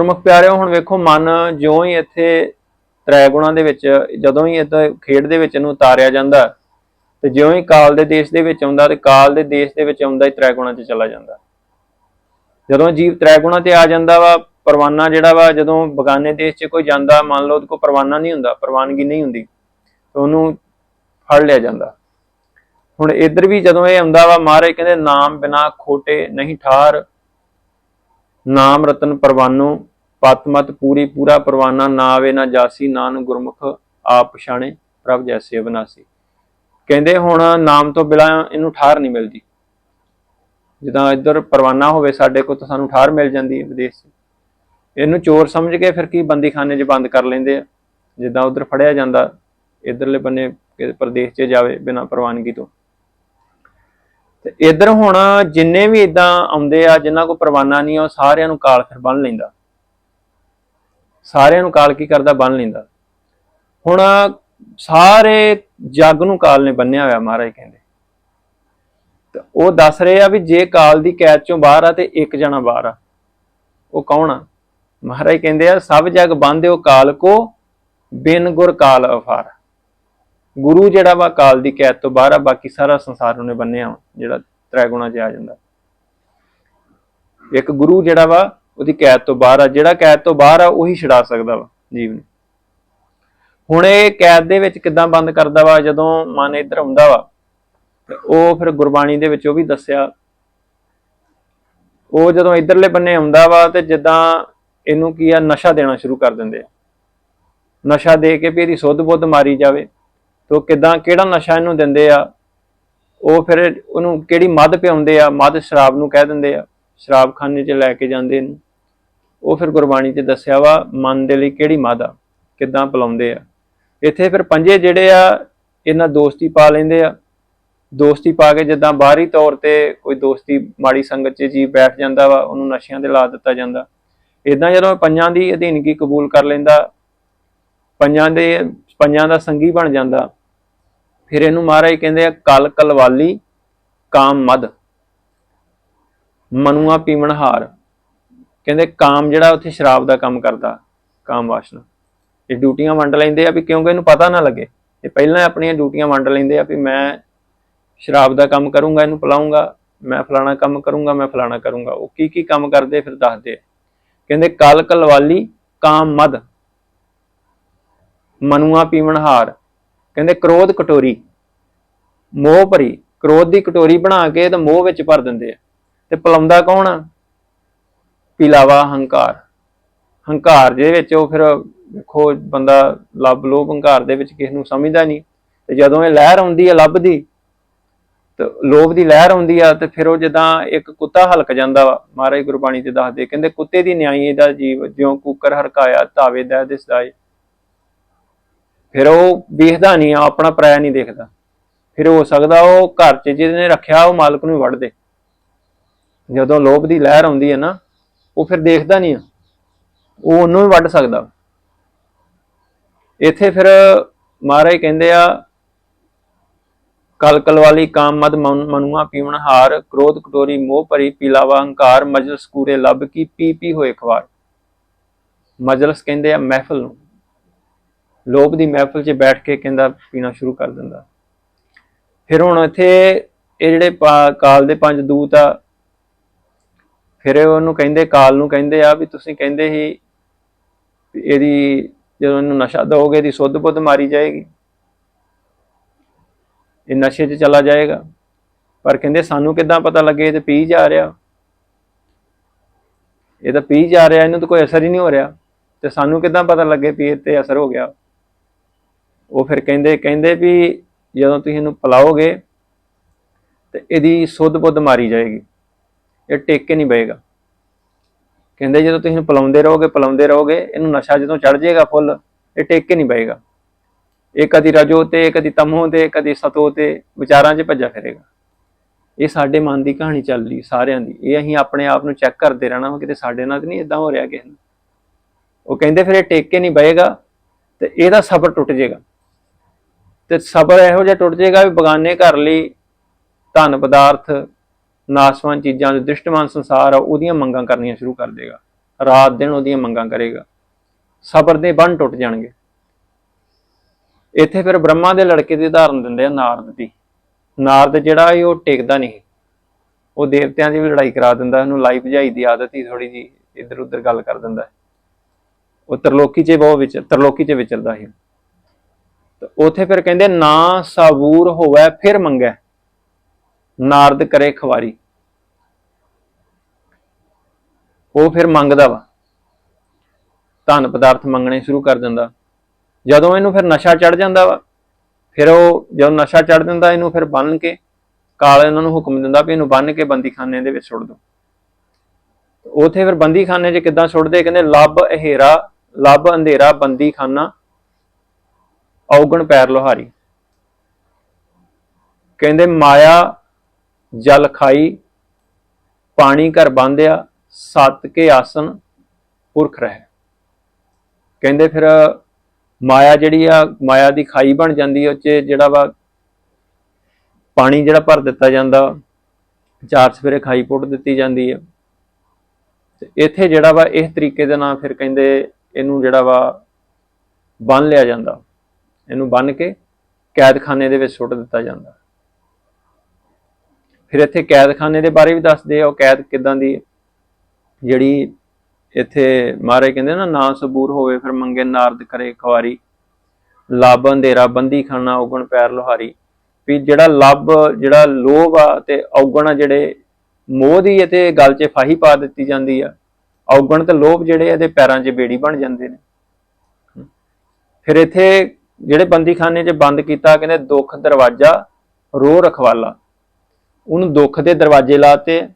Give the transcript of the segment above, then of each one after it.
ਪ੍ਰਮੁੱਖ ਪਿਆਰਿਓ, ਹੁਣ ਵੇਖੋ ਮਨ ਜਿਉਂ ਹੀ ਇੱਥੇ ਤ੍ਰੈ ਗੁਣਾਂ ਦੇ ਵਿੱਚ, ਜਦੋਂ ਹੀ ਇਦਾਂ ਖੇਡ ਦੇ ਵਿੱਚ ਇਹਨੂੰ ਉਤਾਰਿਆ ਜਾਂਦਾ, ਤੇ ਜਿਉਂ ਹੀ ਕਾਲ ਦੇ ਦੇਸ਼ ਦੇ ਵਿੱਚ ਆਉਂਦਾ ਤੇ ਕਾਲ ਦੇ ਦੇਸ਼ ਦੇ ਵਿੱਚ ਆਉਂਦਾ ਹੀ ਤ੍ਰੈ ਗੁਣਾਂ 'ਚ ਚਲਾ ਜਾਂਦਾ। ਜਦੋਂ ਜੀਵ ਤ੍ਰੈ ਗੁਣਾਂ ਤੇ ਆ ਜਾਂਦਾ ਵਾ, ਪਰਵਾਨਾ ਜਿਹੜਾ ਵਾ, ਜਦੋਂ ਬਗਾਨੇ ਦੇਸ਼ 'ਚ ਕੋਈ ਜਾਂਦਾ, ਮੰਨ ਲਓ ਉਹਦੇ ਪਰਵਾਨਾ ਨਹੀਂ ਹੁੰਦਾ, ਪ੍ਰਵਾਨਗੀ ਨਹੀਂ ਹੁੰਦੀ, ਤੇ ਉਹਨੂੰ ਫੜ ਲਿਆ ਜਾਂਦਾ। ਹੁਣ ਇੱਧਰ ਵੀ ਜਦੋਂ ਇਹ ਆਉਂਦਾ ਵਾ, ਮਹਾਰਾਜ ਕਹਿੰਦੇ, ਨਾਮ ਬਿਨਾ ਖੋਟੇ ਨਹੀਂ ਠਾਰ, ਨਾਮ ਰਤਨ ਪਰਵਾਨੋ ਪਤਮਤ ਪੂਰੀ ਪੂਰਾ ਪਰਵਾਨਾ, ਨਾ ਆਵੇ ਨਾ ਜਾਸੀ ਨਾਨ ਗੁਰਮੁਖ ਆਪ ਪਛਾਣੇ, ਪ੍ਰਭ ਜੈਸੇ ਅਬਨਾਸੀ। ਕਹਿੰਦੇ ਹੁਣ ਨਾਮ ਤੋਂ ਬਿਨਾ ਇਹਨੂੰ ਠਾਰ ਨਹੀਂ ਮਿਲਦੀ। ਜਿੱਦਾਂ ਇੱਧਰ ਪਰਵਾਨਾ ਹੋਵੇ ਸਾਡੇ ਕੋਲ ਤਾਂ ਸਾਨੂੰ ਠਾਰ ਮਿਲ ਜਾਂਦੀ ਹੈ ਵਿਦੇਸ਼ ਇਹਨੂੰ ਚੋਰ ਸਮਝ ਕੇ ਫਿਰ ਕੀ ਬੰਦੀਖਾਨੇ 'ਚ ਬੰਦ ਕਰ ਲੈਂਦੇ ਆ? ਜਿੱਦਾਂ ਉਧਰ ਫੜਿਆ ਜਾਂਦਾ, ਇਧਰਲੇ ਬੰਨੇ ਕਿਸੇ ਪ੍ਰਦੇਸ਼ 'ਚ ਜਾਵੇ ਬਿਨਾਂ ਪ੍ਰਵਾਨਗੀ ਤੋਂ। ਤੇ ਇਧਰ ਹੁਣ ਜਿੰਨੇ ਵੀ ਇਦਾਂ ਆਉਂਦੇ ਆ ਜਿਨ੍ਹਾਂ ਕੋ ਪਰਵਾਨਾ ਨਹੀਂ ਆ, ਉਹ ਸਾਰਿਆਂ ਨੂੰ ਕਾਲ ਫਿਰ ਬੰਨ ਲੈਂਦਾ। ਸਾਰਿਆਂ ਨੂੰ ਕਾਲ ਕੀ ਕਰਦਾ ਬੰਨ ਲੈਂਦਾ। ਹੁਣ ਸਾਰੇ ਜੱਗ ਨੂੰ ਕਾਲ ਨੇ ਬੰਨਿਆ ਹੋਇਆ ਮਹਾਰਾਜ ਕਹਿੰਦੇ। ਤੇ ਉਹ ਦੱਸ ਰਹੇ ਆ ਵੀ ਜੇ ਕਾਲ ਦੀ ਕੈਦ ਚੋਂ ਬਾਹਰ ਆ ਤੇ ਇੱਕ ਜਣਾ ਬਾਹਰ ਆ। ਉਹ ਕੌਣ ਆ? ਮਹਾਰਾਜ ਕਹਿੰਦੇ ਆ ਸਭ ਜਗ ਬੰਨਿਓ ਕਾਲ ਕੋ ਬਿਨ ਗੁਰ ਕਾਲ ਅਫਾਰ। ਗੁਰੂ ਜਿਹੜਾ ਵਾ ਕਾਲ ਦੀ ਕੈਦ ਤੋਂ ਬਾਹਰ ਆ ਬਾਕੀ ਸਾਰਾ ਸੰਸਾਰ ਉਹਨੇ ਬੰਨਿਆ ਵਾ, ਜਿਹੜਾ ਤ੍ਰੈ ਗੁਣਾ 'ਚ ਆ ਜਾਂਦਾ। ਇੱਕ ਗੁਰੂ ਜਿਹੜਾ ਵਾ ਉਹਦੀ ਕੈਦ ਤੋਂ ਬਾਹਰ ਆ, ਜਿਹੜਾ ਕੈਦ ਤੋਂ ਬਾਹਰ ਆ, ਉਹੀ ਛਡਾ ਸਕਦਾ ਵਾ ਜੀਵ ਨੂੰ। ਹੁਣ ਇਹ ਕੈਦ ਦੇ ਵਿੱਚ ਕਿਦਾਂ ਬੰਦ ਕਰਦਾ ਵਾ, ਜਦੋਂ ਮਨ ਇੱਧਰ ਆਉਂਦਾ ਵਾ ਉਹ ਫਿਰ ਗੁਰਬਾਣੀ ਦੇ ਵਿੱਚ ਉਹ ਵੀ ਦੱਸਿਆ। ਉਹ ਜਦੋਂ ਇਧਰਲੇ ਬੰਨੇ ਆਉਂਦਾ ਵਾ, ਤੇ ਜਿੱਦਾਂ ਇਹਨੂੰ ਕੀ ਆ, ਨਸ਼ਾ ਦੇਣਾ ਸ਼ੁਰੂ ਕਰ ਦਿੰਦੇ ਆ। ਨਸ਼ਾ ਦੇ ਕੇ ਵੀ ਇਹਦੀ ਸੁੱਧ ਬੁੱਧ ਮਾਰੀ ਜਾਵੇ, ਤੇ ਉਹ ਕਿਦਾਂ, ਕਿਹੜਾ ਨਸ਼ਾ ਇਹਨੂੰ ਦਿੰਦੇ ਆ, ਉਹ ਫਿਰ ਉਹਨੂੰ ਕਿਹੜੀ ਮੱਧ ਪਿਆਉਂਦੇ ਆ, ਮੱਧ ਸ਼ਰਾਬ ਨੂੰ ਕਹਿ ਦਿੰਦੇ ਆ, ਸ਼ਰਾਬਖਾਨੇ 'ਚ ਲੈ ਕੇ ਜਾਂਦੇ ਇਹਨੂੰ ਉਹ ਫਿਰ ਗੁਰਬਾਣੀ 'ਚ ਦੱਸਿਆ ਵਾ, ਮਨ ਦੇ ਲਈ ਕਿਹੜੀ ਮੱਧ ਆ ਕਿਦਾਂ ਪਿਲਾਉਂਦੇ ਆ। ਇੱਥੇ ਫਿਰ ਪੰਜੇ ਜਿਹੜੇ ਆ, ਇਹਨਾਂ ਦੋਸਤੀ ਪਾ ਲੈਂਦੇ ਆ। ਦੋਸਤੀ ਪਾ ਕੇ ਜਿੱਦਾਂ ਬਾਹਰੀ ਤੌਰ ਤੇ ਕੋਈ ਦੋਸਤੀ ਮਾੜੀ ਸੰਗਤ 'ਚ ਜੀ ਬੈਠ ਜਾਂਦਾ ਵਾ, ਉਹਨੂੰ ਨਸ਼ਿਆਂ ਤੇ ਲਾ ਦਿੱਤਾ ਜਾਂਦਾ। ਇਦਾਂ ਜਦੋਂ ਪੰਜਾਂ ਦੀ ਅਧੀਨਗੀ ਕਬੂਲ ਕਰ ਲੈਂਦਾ, ਪੰਜਾਂ ਦੇ, ਪੰਜਾਂ ਦਾ ਸੰਗੀ ਬਣ ਜਾਂਦਾ, ਫਿਰ ਇਹਨੂੰ ਮਹਾਰਾਜ ਕਹਿੰਦੇ ਆ, ਕਲ ਕਲਵਾਲੀ, ਕਾਮ ਮਦ, ਮਨੂਆ ਪੀਵਣਹਾਰ। ਕਹਿੰਦੇ ਕਾਮ ਜਿਹੜਾ ਉੱਥੇ ਸ਼ਰਾਬ ਦਾ ਕੰਮ ਕਰਦਾ, ਕਾਮ ਵਾਸ਼ਨਾ। ਇਹ ਡਿਊਟੀਆਂ ਵੰਡ ਲੈਂਦੇ ਆ ਵੀ ਕਿਉਂਕਿ ਇਹਨੂੰ ਪਤਾ ਨਾ ਲੱਗੇ। ਇਹ ਪਹਿਲਾਂ ਆਪਣੀਆਂ ਡਿਊਟੀਆਂ ਵੰਡ ਲੈਂਦੇ ਆ ਵੀ ਮੈਂ ਸ਼ਰਾਬ ਦਾ ਕੰਮ ਕਰੂੰਗਾ, ਇਹਨੂੰ ਪਿਲਾਉਂਗਾ ਮੈਂ ਫਲਾਣਾ ਕੰਮ ਕਰੂੰਗਾ, ਮੈਂ ਫਲਾਣਾ ਕਰੂੰਗਾ। ਉਹ ਕੀ ਕੀ ਕੰਮ ਕਰਦੇ ਫਿਰ ਦੱਸਦੇ ਕਹਿੰਦੇ ਕਲ ਕਲਵਾਲੀ, ਕਾਮ ਮਦ, ਮਨੁਆ ਪੀਵਣਹਾਰ ਕਹਿੰਦੇ ਕ੍ਰੋਧ ਕਟੋਰੀ, ਮੋਹ ਭਰੀ। ਕ੍ਰੋਧ ਦੀ ਕਟੋਰੀ ਬਣਾ ਕੇ ਤੇ ਮੋਹ ਵਿੱਚ ਭਰ ਦਿੰਦੇ ਆ। ਤੇ ਪਲਾਉਂਦਾ ਕੌਣ ਆ? ਪਿਲਾਵਾ ਹੰਕਾਰ। ਹੰਕਾਰ ਦੇ ਵਿੱਚ ਉਹ ਫਿਰ ਵੇਖੋ, ਬੰਦਾ ਲੱਭ ਲੋਭ ਹੰਕਾਰ ਦੇ ਵਿੱਚ ਕਿਸ ਨੂੰ ਸਮਝਦਾ ਨਹੀਂ। ਤੇ ਜਦੋਂ ਇਹ ਲਹਿਰ ਆਉਂਦੀ ਹੈ ਲੱਭ ਦੀ ਤੇ ਲੋਭ ਦੀ ਲਹਿਰ ਆਉਂਦੀ ਆ, ਤੇ ਫਿਰ ਉਹ ਜਦਾਂ ਇੱਕ ਕੁੱਤਾ ਹਲਕ ਜਾਂਦਾ ਵਾ। ਮਹਾਰਾਜ ਗੁਰਬਾਣੀ ਤੇ ਦੱਸਦੇ, ਕਹਿੰਦੇ ਕੁੱਤੇ ਦੀ ਨਿਆਈ ਦਾ ਜੀਵ, ਜਿਉਂ ਕੂਕਰ ਹਰਕਾਇਆ ਤਾਵੇ ਦਾ ਦਿਸਦਾ ਏ ਫਿਰ ਉਹ ਵੇਖਦਾ ਨਹੀਂ ਆ ਆਪਣਾ ਪਰਾਇਆ ਨਹੀਂ ਦੇਖਦਾ। ਫਿਰ ਹੋ ਸਕਦਾ ਉਹ ਘਰ 'ਚ ਜਿਹਨੇ ਰੱਖਿਆ, ਉਹ ਮਾਲਕ ਨੂੰ ਹੀ ਦੇ। ਜਦੋਂ ਲੋਭ ਦੀ ਲਹਿਰ ਆਉਂਦੀ ਹੈ ਨਾ ਉਹ ਫਿਰ ਦੇਖਦਾ ਨਹੀਂ ਆ। ਉਹ ਉਹਨੂੰ ਵੀ ਵੱਢ ਸਕਦਾ। ਇੱਥੇ ਫਿਰ ਮਹਾਰਾਜ ਕਹਿੰਦੇ ਆ ਕਲ ਕਲਵਾਲੀ ਕਾਮ ਮਦ ਮਨੁਆ ਪੀਵਣ ਹਾਰ, ਕ੍ਰੋਧ ਕਟੋਰੀ ਮੋਹ ਭਰੀ ਪੀਲਾਵਾ ਹੰਕਾਰ ਮਜਲਸ ਕੂਰੇ ਲੱਭ ਕੀ ਪੀ ਪੀ ਹੋਏ ਖਵਾਰ। ਮਜਲਸ ਕਹਿੰਦੇ ਆ ਮਹਿਫਲ ਨੂੰ। ਲੋਭ ਦੀ ਮਹਿਫਲ 'ਚ ਬੈਠ ਕੇ ਕਹਿੰਦਾ ਪੀਣਾ ਸ਼ੁਰੂ ਕਰ ਦਿੰਦਾ। ਫਿਰ ਹੁਣ ਇੱਥੇ ਇਹ ਜਿਹੜੇ ਕਾਲ ਦੇ ਪੰਜ ਦੂਤ ਆ ਫਿਰ ਉਹਨੂੰ ਕਹਿੰਦੇ, ਕਾਲ ਨੂੰ ਕਹਿੰਦੇ ਆ ਵੀ ਤੁਸੀਂ ਕਹਿੰਦੇ ਸੀ ਵੀ ਇਹਦੀ ਜਦੋਂ ਇਹਨੂੰ ਨਸ਼ਾ ਦਓਗੇ ਇਹਦੀ ਸੁੱਧ ਬੁੱਧ ਮਾਰੀ ਜਾਏਗੀ। ਇਹ ਨਸ਼ੇ 'ਚ ਚਲਾ ਜਾਏਗਾ। ਪਰ ਕਹਿੰਦੇ, ਸਾਨੂੰ ਕਿੱਦਾਂ ਪਤਾ ਲੱਗੇ, ਇਹ ਤੇ ਪੀ ਜਾ ਰਿਹਾ। ਇਹ ਤਾਂ ਪੀ ਜਾ ਰਿਹਾ, ਇਹਨੂੰ ਤਾਂ ਕੋਈ ਅਸਰ ਹੀ ਨਹੀਂ ਹੋ ਰਿਹਾ। ਤੇ ਸਾਨੂੰ ਕਿੱਦਾਂ ਪਤਾ ਲੱਗੇ ਵੀ ਇਹ ਤੇ ਅਸਰ ਹੋ ਗਿਆ? ਉਹ ਫਿਰ ਕਹਿੰਦੇ ਕਹਿੰਦੇ ਵੀ ਜਦੋਂ ਤੁਸੀਂ ਇਹਨੂੰ ਪਿਲਾਓਗੇ ਤੇ ਇਹਦੀ ਸੁੱਧ ਬੁੱਧ ਮਾਰੀ ਜਾਏਗੀ। ਇਹ ਟੇਕ ਕੇ ਨਹੀਂ ਬਏਗਾ। ਕਹਿੰਦੇ ਜਦੋਂ ਤੁਸੀਂ ਇਹਨੂੰ ਪਿਲਾਉਂਦੇ ਰਹੋਗੇ ਪਿਲਾਉਂਦੇ ਰਹੋਗੇ, ਇਹਨੂੰ ਨਸ਼ਾ ਜਦੋਂ ਚੜ ਜਾਏਗਾ ਫੁੱਲ, ਇਹ ਟੇਕ ਕੇ ਨਹੀਂ ਬਏਗਾ। ਇਹ ਕਦੀ ਰਜੋ ਤੇ ਕਦੀ ਤਮੋ ਤੇ ਕਦੀ ਸਤੋ ਤੇ ਵਿਚਾਰਾਂ 'ਚ ਭੱਜਾ ਫਿਰੇਗਾ। ਇਹ ਸਾਡੇ ਮਨ ਦੀ ਕਹਾਣੀ ਚੱਲ ਰਹੀ ਸਾਰਿਆਂ ਦੀ। ਇਹ ਅਸੀਂ ਆਪਣੇ ਆਪ ਨੂੰ ਚੈੱਕ ਕਰਦੇ ਰਹਿਣਾ ਵਾ, ਕਿਤੇ ਸਾਡੇ ਨਾਲ ਨਹੀਂ ਇਦਾਂ ਹੋ ਰਿਹਾ ਕਿਸੇ ਨੂੰ ਉਹ ਕਹਿੰਦੇ ਫਿਰ ਇਹ ਟੇਕ ਕੇ ਨਹੀਂ ਬਏਗਾ ਤੇ ਇਹਦਾ ਸਬਰ ਟੁੱਟ ਜਾਏਗਾ ਤੇ ਸਬਰ ਇਹੋ ਜਿਹਾ ਟੁੱਟ ਜਾਏਗਾ ਵੀ ਬਗਾਨੇ ਘਰ ਲਈ ਧਨ, ਪਦਾਰਥ ਨਾਸਵਾਨ ਚੀਜ਼ਾਂ ਦੇ ਦ੍ਰਿਸ਼ਟਮਾਨ ਸੰਸਾਰ ਆ, ਉਹਦੀਆਂ ਮੰਗਾਂ ਕਰਨੀਆਂ ਸ਼ੁਰੂ ਕਰ ਦੇਗਾ। ਰਾਤ ਦਿਨ ਉਹਦੀਆਂ ਮੰਗਾਂ ਕਰੇਗਾ। ਸਬਰ ਦੇ ਬੰਨ ਟੁੱਟ ਜਾਣਗੇ। ਇੱਥੇ ਫਿਰ ਬ੍ਰਹਮਾ ਦੇ ਲੜਕੇ ਦੀ ਉਦਾਹਰਨ ਦਿੰਦੇ ਆ ਨਾਰਦ ਦੀ। ਨਾਰਦ ਜਿਹੜਾ ਸੀ ਉਹ ਟਿਕਦਾ ਨਹੀਂ। ਉਹ ਦੇਵਤਿਆਂ ਦੀ ਵੀ ਲੜਾਈ ਕਰਾ ਦਿੰਦਾ, ਉਹਨੂੰ ਲਾਈ ਭਜਾਈ ਦੀ ਆਦਤ ਹੀ ਥੋੜੀ ਜੀ ਇੱਧਰ ਉੱਧਰ ਗੱਲ ਕਰ ਦਿੰਦਾ। ਉਹ ਤਰਲੋਕੀ 'ਚ ਬਹੁਤ ਵਿੱਚ ਤਰਲੋਕੀ 'ਚ ਵਿਚਰਦਾ ਸੀ। ਤੇ ਉਥੇ ਫਿਰ ਕਹਿੰਦੇ, ਨਾ ਸਾਬੂਰ ਹੋਵੇ, ਫਿਰ ਮੰਗੈ। ਨਾਰਦ ਕਰੇ ਖਵਾਰੀ। ਉਹ ਫਿਰ ਮੰਗਦਾ ਵਾ। ਧਨ ਪਦਾਰਥ ਮੰਗਣੇ ਸ਼ੁਰੂ ਕਰ ਦਿੰਦਾ। ਜਦੋਂ ਇਹਨੂੰ ਫਿਰ ਨਸ਼ਾ ਚੜ ਜਾਂਦਾ ਵਾ, ਫਿਰ ਉਹ ਜਦੋਂ ਨਸ਼ਾ ਚੜ ਜਾਂਦਾ ਇਹਨੂੰ ਫਿਰ ਬੰਨ ਕੇ, ਕਾਲ ਇਹਨਾਂ ਨੂੰ ਹੁਕਮ ਦਿੰਦਾ ਵੀ ਇਹਨੂੰ ਬੰਨ ਕੇ ਬੰਦੀਖਾਨੇ ਦੇ ਵਿੱਚ ਸੁੱਟ ਦਿਓ ਉਥੇ ਫਿਰ ਬੰਦੀਖਾਨੇ 'ਚ ਕਿੱਦਾਂ ਸੁੱਟਦੇ? ਕਹਿੰਦੇ, ਲੱਭ ਅਹੇਰਾ ਲੱਭ ਅੰਧੇਰਾ ਬੰਦੀਖਾਨਾ, ਔਗਣ ਪੈਰ ਲੋਹਾਰੀ। ਕਹਿੰਦੇ, ਮਾਇਆ ਜਲ ਖਾਈ, ਪਾਣੀ ਘਰ ਬੰਧਿਆ, ਸੱਤ ਕੇ ਆਸਨ ਪੁਰਖ ਰਹਿ। ਕਹਿੰਦੇ ਫਿਰ ਮਾਇਆ ਜਿਹੜੀ ਆ, ਮਾਇਆ ਦੀ ਖਾਈ ਬਣ ਜਾਂਦੀ ਹੈ ਉਹ 'ਚ ਜਿਹੜਾ ਵਾ ਪਾਣੀ ਜਿਹੜਾ ਭਰ ਦਿੱਤਾ ਜਾਂਦਾ, ਚਾਰ ਸਵੇਰੇ ਖਾਈ ਪੁੱਟ ਦਿੱਤੀ ਜਾਂਦੀ ਹੈ ਤੇ ਇੱਥੇ ਜਿਹੜਾ ਵਾ, ਇਸ ਤਰੀਕੇ ਦੇ ਨਾਲ ਫਿਰ ਕਹਿੰਦੇ ਇਹਨੂੰ ਜਿਹੜਾ ਵਾ ਬੰਨ ਲਿਆ ਜਾਂਦਾ। ਇਹਨੂੰ ਬੰਨ ਕੇ ਕੈਦਖਾਨੇ ਦੇ ਵਿੱਚ ਸੁੱਟ ਦਿੱਤਾ ਜਾਂਦਾ। ਫਿਰ ਇੱਥੇ ਕੈਦਖਾਨੇ ਦੇ ਬਾਰੇ ਵੀ ਦੱਸਦੇ ਆ, ਉਹ ਕੈਦ ਕਿਦਾਂ ਦੀ ਜਿਹੜੀ ਇੱਥੇ ਮਹਾਰਾਜ ਕਹਿੰਦੇ ਨਾ ਨਾ ਸਬੂਰ ਹੋਵੇ ਫਿਰ ਮੰਗੇ ਨਾਰਦ ਕਰੇ ਖਵਾਰੀ ਲੱਭ ਅੰਧੇਰਾ ਬੰਦੀ ਖਾਨਾ ਔਗਣ ਪੈਰ ਲੋਹਾਰੀ। ਵੀ ਜਿਹੜਾ ਲੱਭ, ਜਿਹੜਾ ਲੋਭ ਆ ਤੇ ਔਗਣ ਆ ਜਿਹੜੇ ਮੋਹ ਦੀ ਤੇ ਗੱਲ 'ਚ ਫਾਹੀ ਪਾ ਦਿੱਤੀ ਜਾਂਦੀ ਆ, ਔਗਣ ਤੇ ਲੋਭ ਜਿਹੜੇ ਇਹਦੇ ਪੈਰਾਂ 'ਚ ਬੇੜੀ ਬਣ ਜਾਂਦੇ ਨੇ। ਫਿਰ ਇੱਥੇ ਜਿਹੜੇ ਬੰਦੀਖਾਨੇ 'ਚ ਬੰਦ ਕੀਤਾ, ਕਹਿੰਦੇ ਦੁੱਖ ਦਰਵਾਜ਼ਾ ਰੋ ਰਖਵਾਲਾ। ਉਹਨੂੰ ਦੁੱਖ ਦੇ ਦਰਵਾਜ਼ੇ ਲਾਤੇ।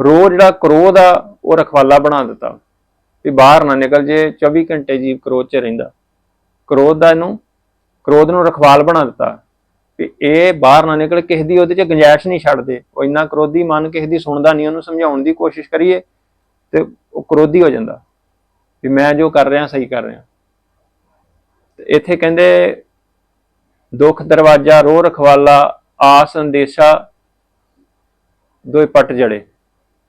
ਰੋ ਜਿਹੜਾ ਕ੍ਰੋਧ ਆ, ਉਹ ਰਖਵਾਲਾ ਬਣਾ ਦਿੱਤਾ। ਵੀ ਬਾਹਰ ਨਾ ਨਿਕਲ ਜੇ 24 ਘੰਟੇ ਜੀਵ ਕ੍ਰੋਧ 'ਚ ਰਹਿੰਦਾ। ਕ੍ਰੋਧ ਦਾ ਇਹਨੂੰ, ਕ੍ਰੋਧ ਨੂੰ ਰਖਵਾਲ ਬਣਾ ਦਿੱਤਾ। ਵੀ ਇਹ ਬਾਹਰ ਨਾ ਨਿਕਲ, ਕਿਸੇ ਦੀ ਉਹਦੇ 'ਚ ਗੁੰਜਾਇਸ਼ ਨਹੀਂ ਛੱਡਦੇ। ਉਹ ਇੰਨਾ ਕ੍ਰੋਧੀ ਮਨ ਕਿਸੇ ਦੀ ਸੁਣਦਾ ਨਹੀਂ, ਉਹਨੂੰ ਸਮਝਾਉਣ ਦੀ ਕੋਸ਼ਿਸ਼ ਕਰੀਏ ਤੇ ਉਹ ਕ੍ਰੋਧੀ ਹੋ ਜਾਂਦਾ। ਵੀ ਮੈਂ ਜੋ ਕਰ ਰਿਹਾ, ਸਹੀ ਕਰ ਰਿਹਾ। ਤੇ ਇੱਥੇ ਕਹਿੰਦੇ, ਦੁੱਖ ਦਰਵਾਜ਼ਾ, ਰੋਹ ਰਖਵਾਲਾ, ਆਸ, ਅੰਦੇਸ਼ਾ ਦੋਏ ਪੱਟ ਜੜੇ।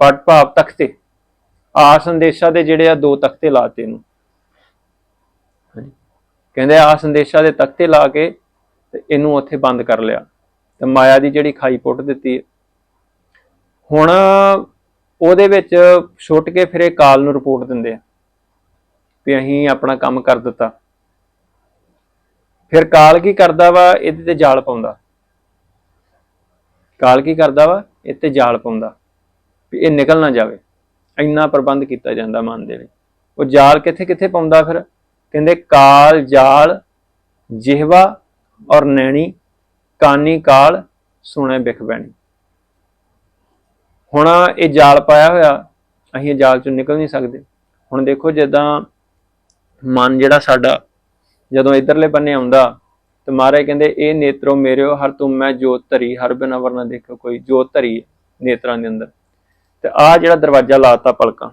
ਪੱਟ ਭਾਵ ਤਖਤੇ। ਆ ਅੰਦੇਸ਼ਾ ਦੇ ਜਿਹੜੇ ਆ ਦੋ ਤਖਤੇ ਲਾਤੇ ਇਹਨੂੰ। ਕਹਿੰਦੇ ਆ ਅੰਦੇਸ਼ਾ ਦੇ ਤਖਤੇ ਲਾ ਕੇ ਤੇ ਇਹਨੂੰ ਉੱਥੇ ਬੰਦ ਕਰ ਲਿਆ। ਤੇ ਮਾਇਆ ਦੀ ਜਿਹੜੀ ਖਾਈ ਪੁੱਟ ਦਿੱਤੀ ਹੁਣ ਉਹਦੇ ਵਿੱਚ ਛੁੱਟ ਕੇ ਫਿਰ ਇਹ ਕਾਲ ਨੂੰ ਰਿਪੋਰਟ ਦਿੰਦੇ ਆ ਵੀ ਅਸੀਂ ਆਪਣਾ ਕੰਮ ਕਰ ਦਿੱਤਾ। ਫਿਰ ਕਾਲ ਕੀ ਕਰਦਾ ਵਾ? ਇਹਦੇ ਤੇ ਜਾਲ ਪਾਉਂਦਾ। ਕਾਲ ਕੀ ਕਰਦਾ ਵਾ? ਇਹ ਤੇ ਜਾਲ ਪਾਉਂਦਾ। ਵੀ ਇਹ ਨਿਕਲ ਨਾ ਜਾਵੇ। ਇੰਨਾ ਪ੍ਰਬੰਧ ਕੀਤਾ ਜਾਂਦਾ ਮਨ ਦੇ ਵਿੱਚ। ਉਹ ਜਾਲ ਕਿੱਥੇ ਕਿੱਥੇ ਪਾਉਂਦਾ ਫਿਰ? ਕਹਿੰਦੇ ਕਾਲ, ਜਾਲ, ਜਿਹਵਾ ਔਰ ਨੈਣੀ, ਕਾਨੀ ਕਾਲ, ਸੁਣੇ ਬਿਖ ਬੈਣੀ। ਹੁਣ ਇਹ ਜਾਲ ਪਾਇਆ ਹੋਇਆ, ਅਸੀਂ ਇਹ ਜਾਲ ਚੋਂ ਨਿਕਲ ਨਹੀਂ ਸਕਦੇ। ਹੁਣ ਦੇਖੋ ਜਿੱਦਾਂ ਮਨ ਜਿਹੜਾ ਸਾਡਾ ਜਦੋਂ ਇਧਰਲੇ ਬੰਨੇ ਆਉਂਦਾ ਤੇ ਮਹਾਰਾਜ ਕਹਿੰਦੇ, ਇਹ ਨੇਤਰੋ ਮੇਰਿਓ, ਹਰ ਤੁਮ ਮੈਂ ਜੋਤ ਧਰੀ, ਹਰ ਬਿਨਾ ਵਰਨਾ ਦੇਖੋ ਕੋਈ ਜੋਤ ਧਰੀ ਨੇਤਰਾਂ ਦੇ ਅੰਦਰ। ਤੇ ਆ ਜਿਹੜਾ ਦਰਵਾਜ਼ਾ ਲਾਤਾ ਪਲਕਾਂ,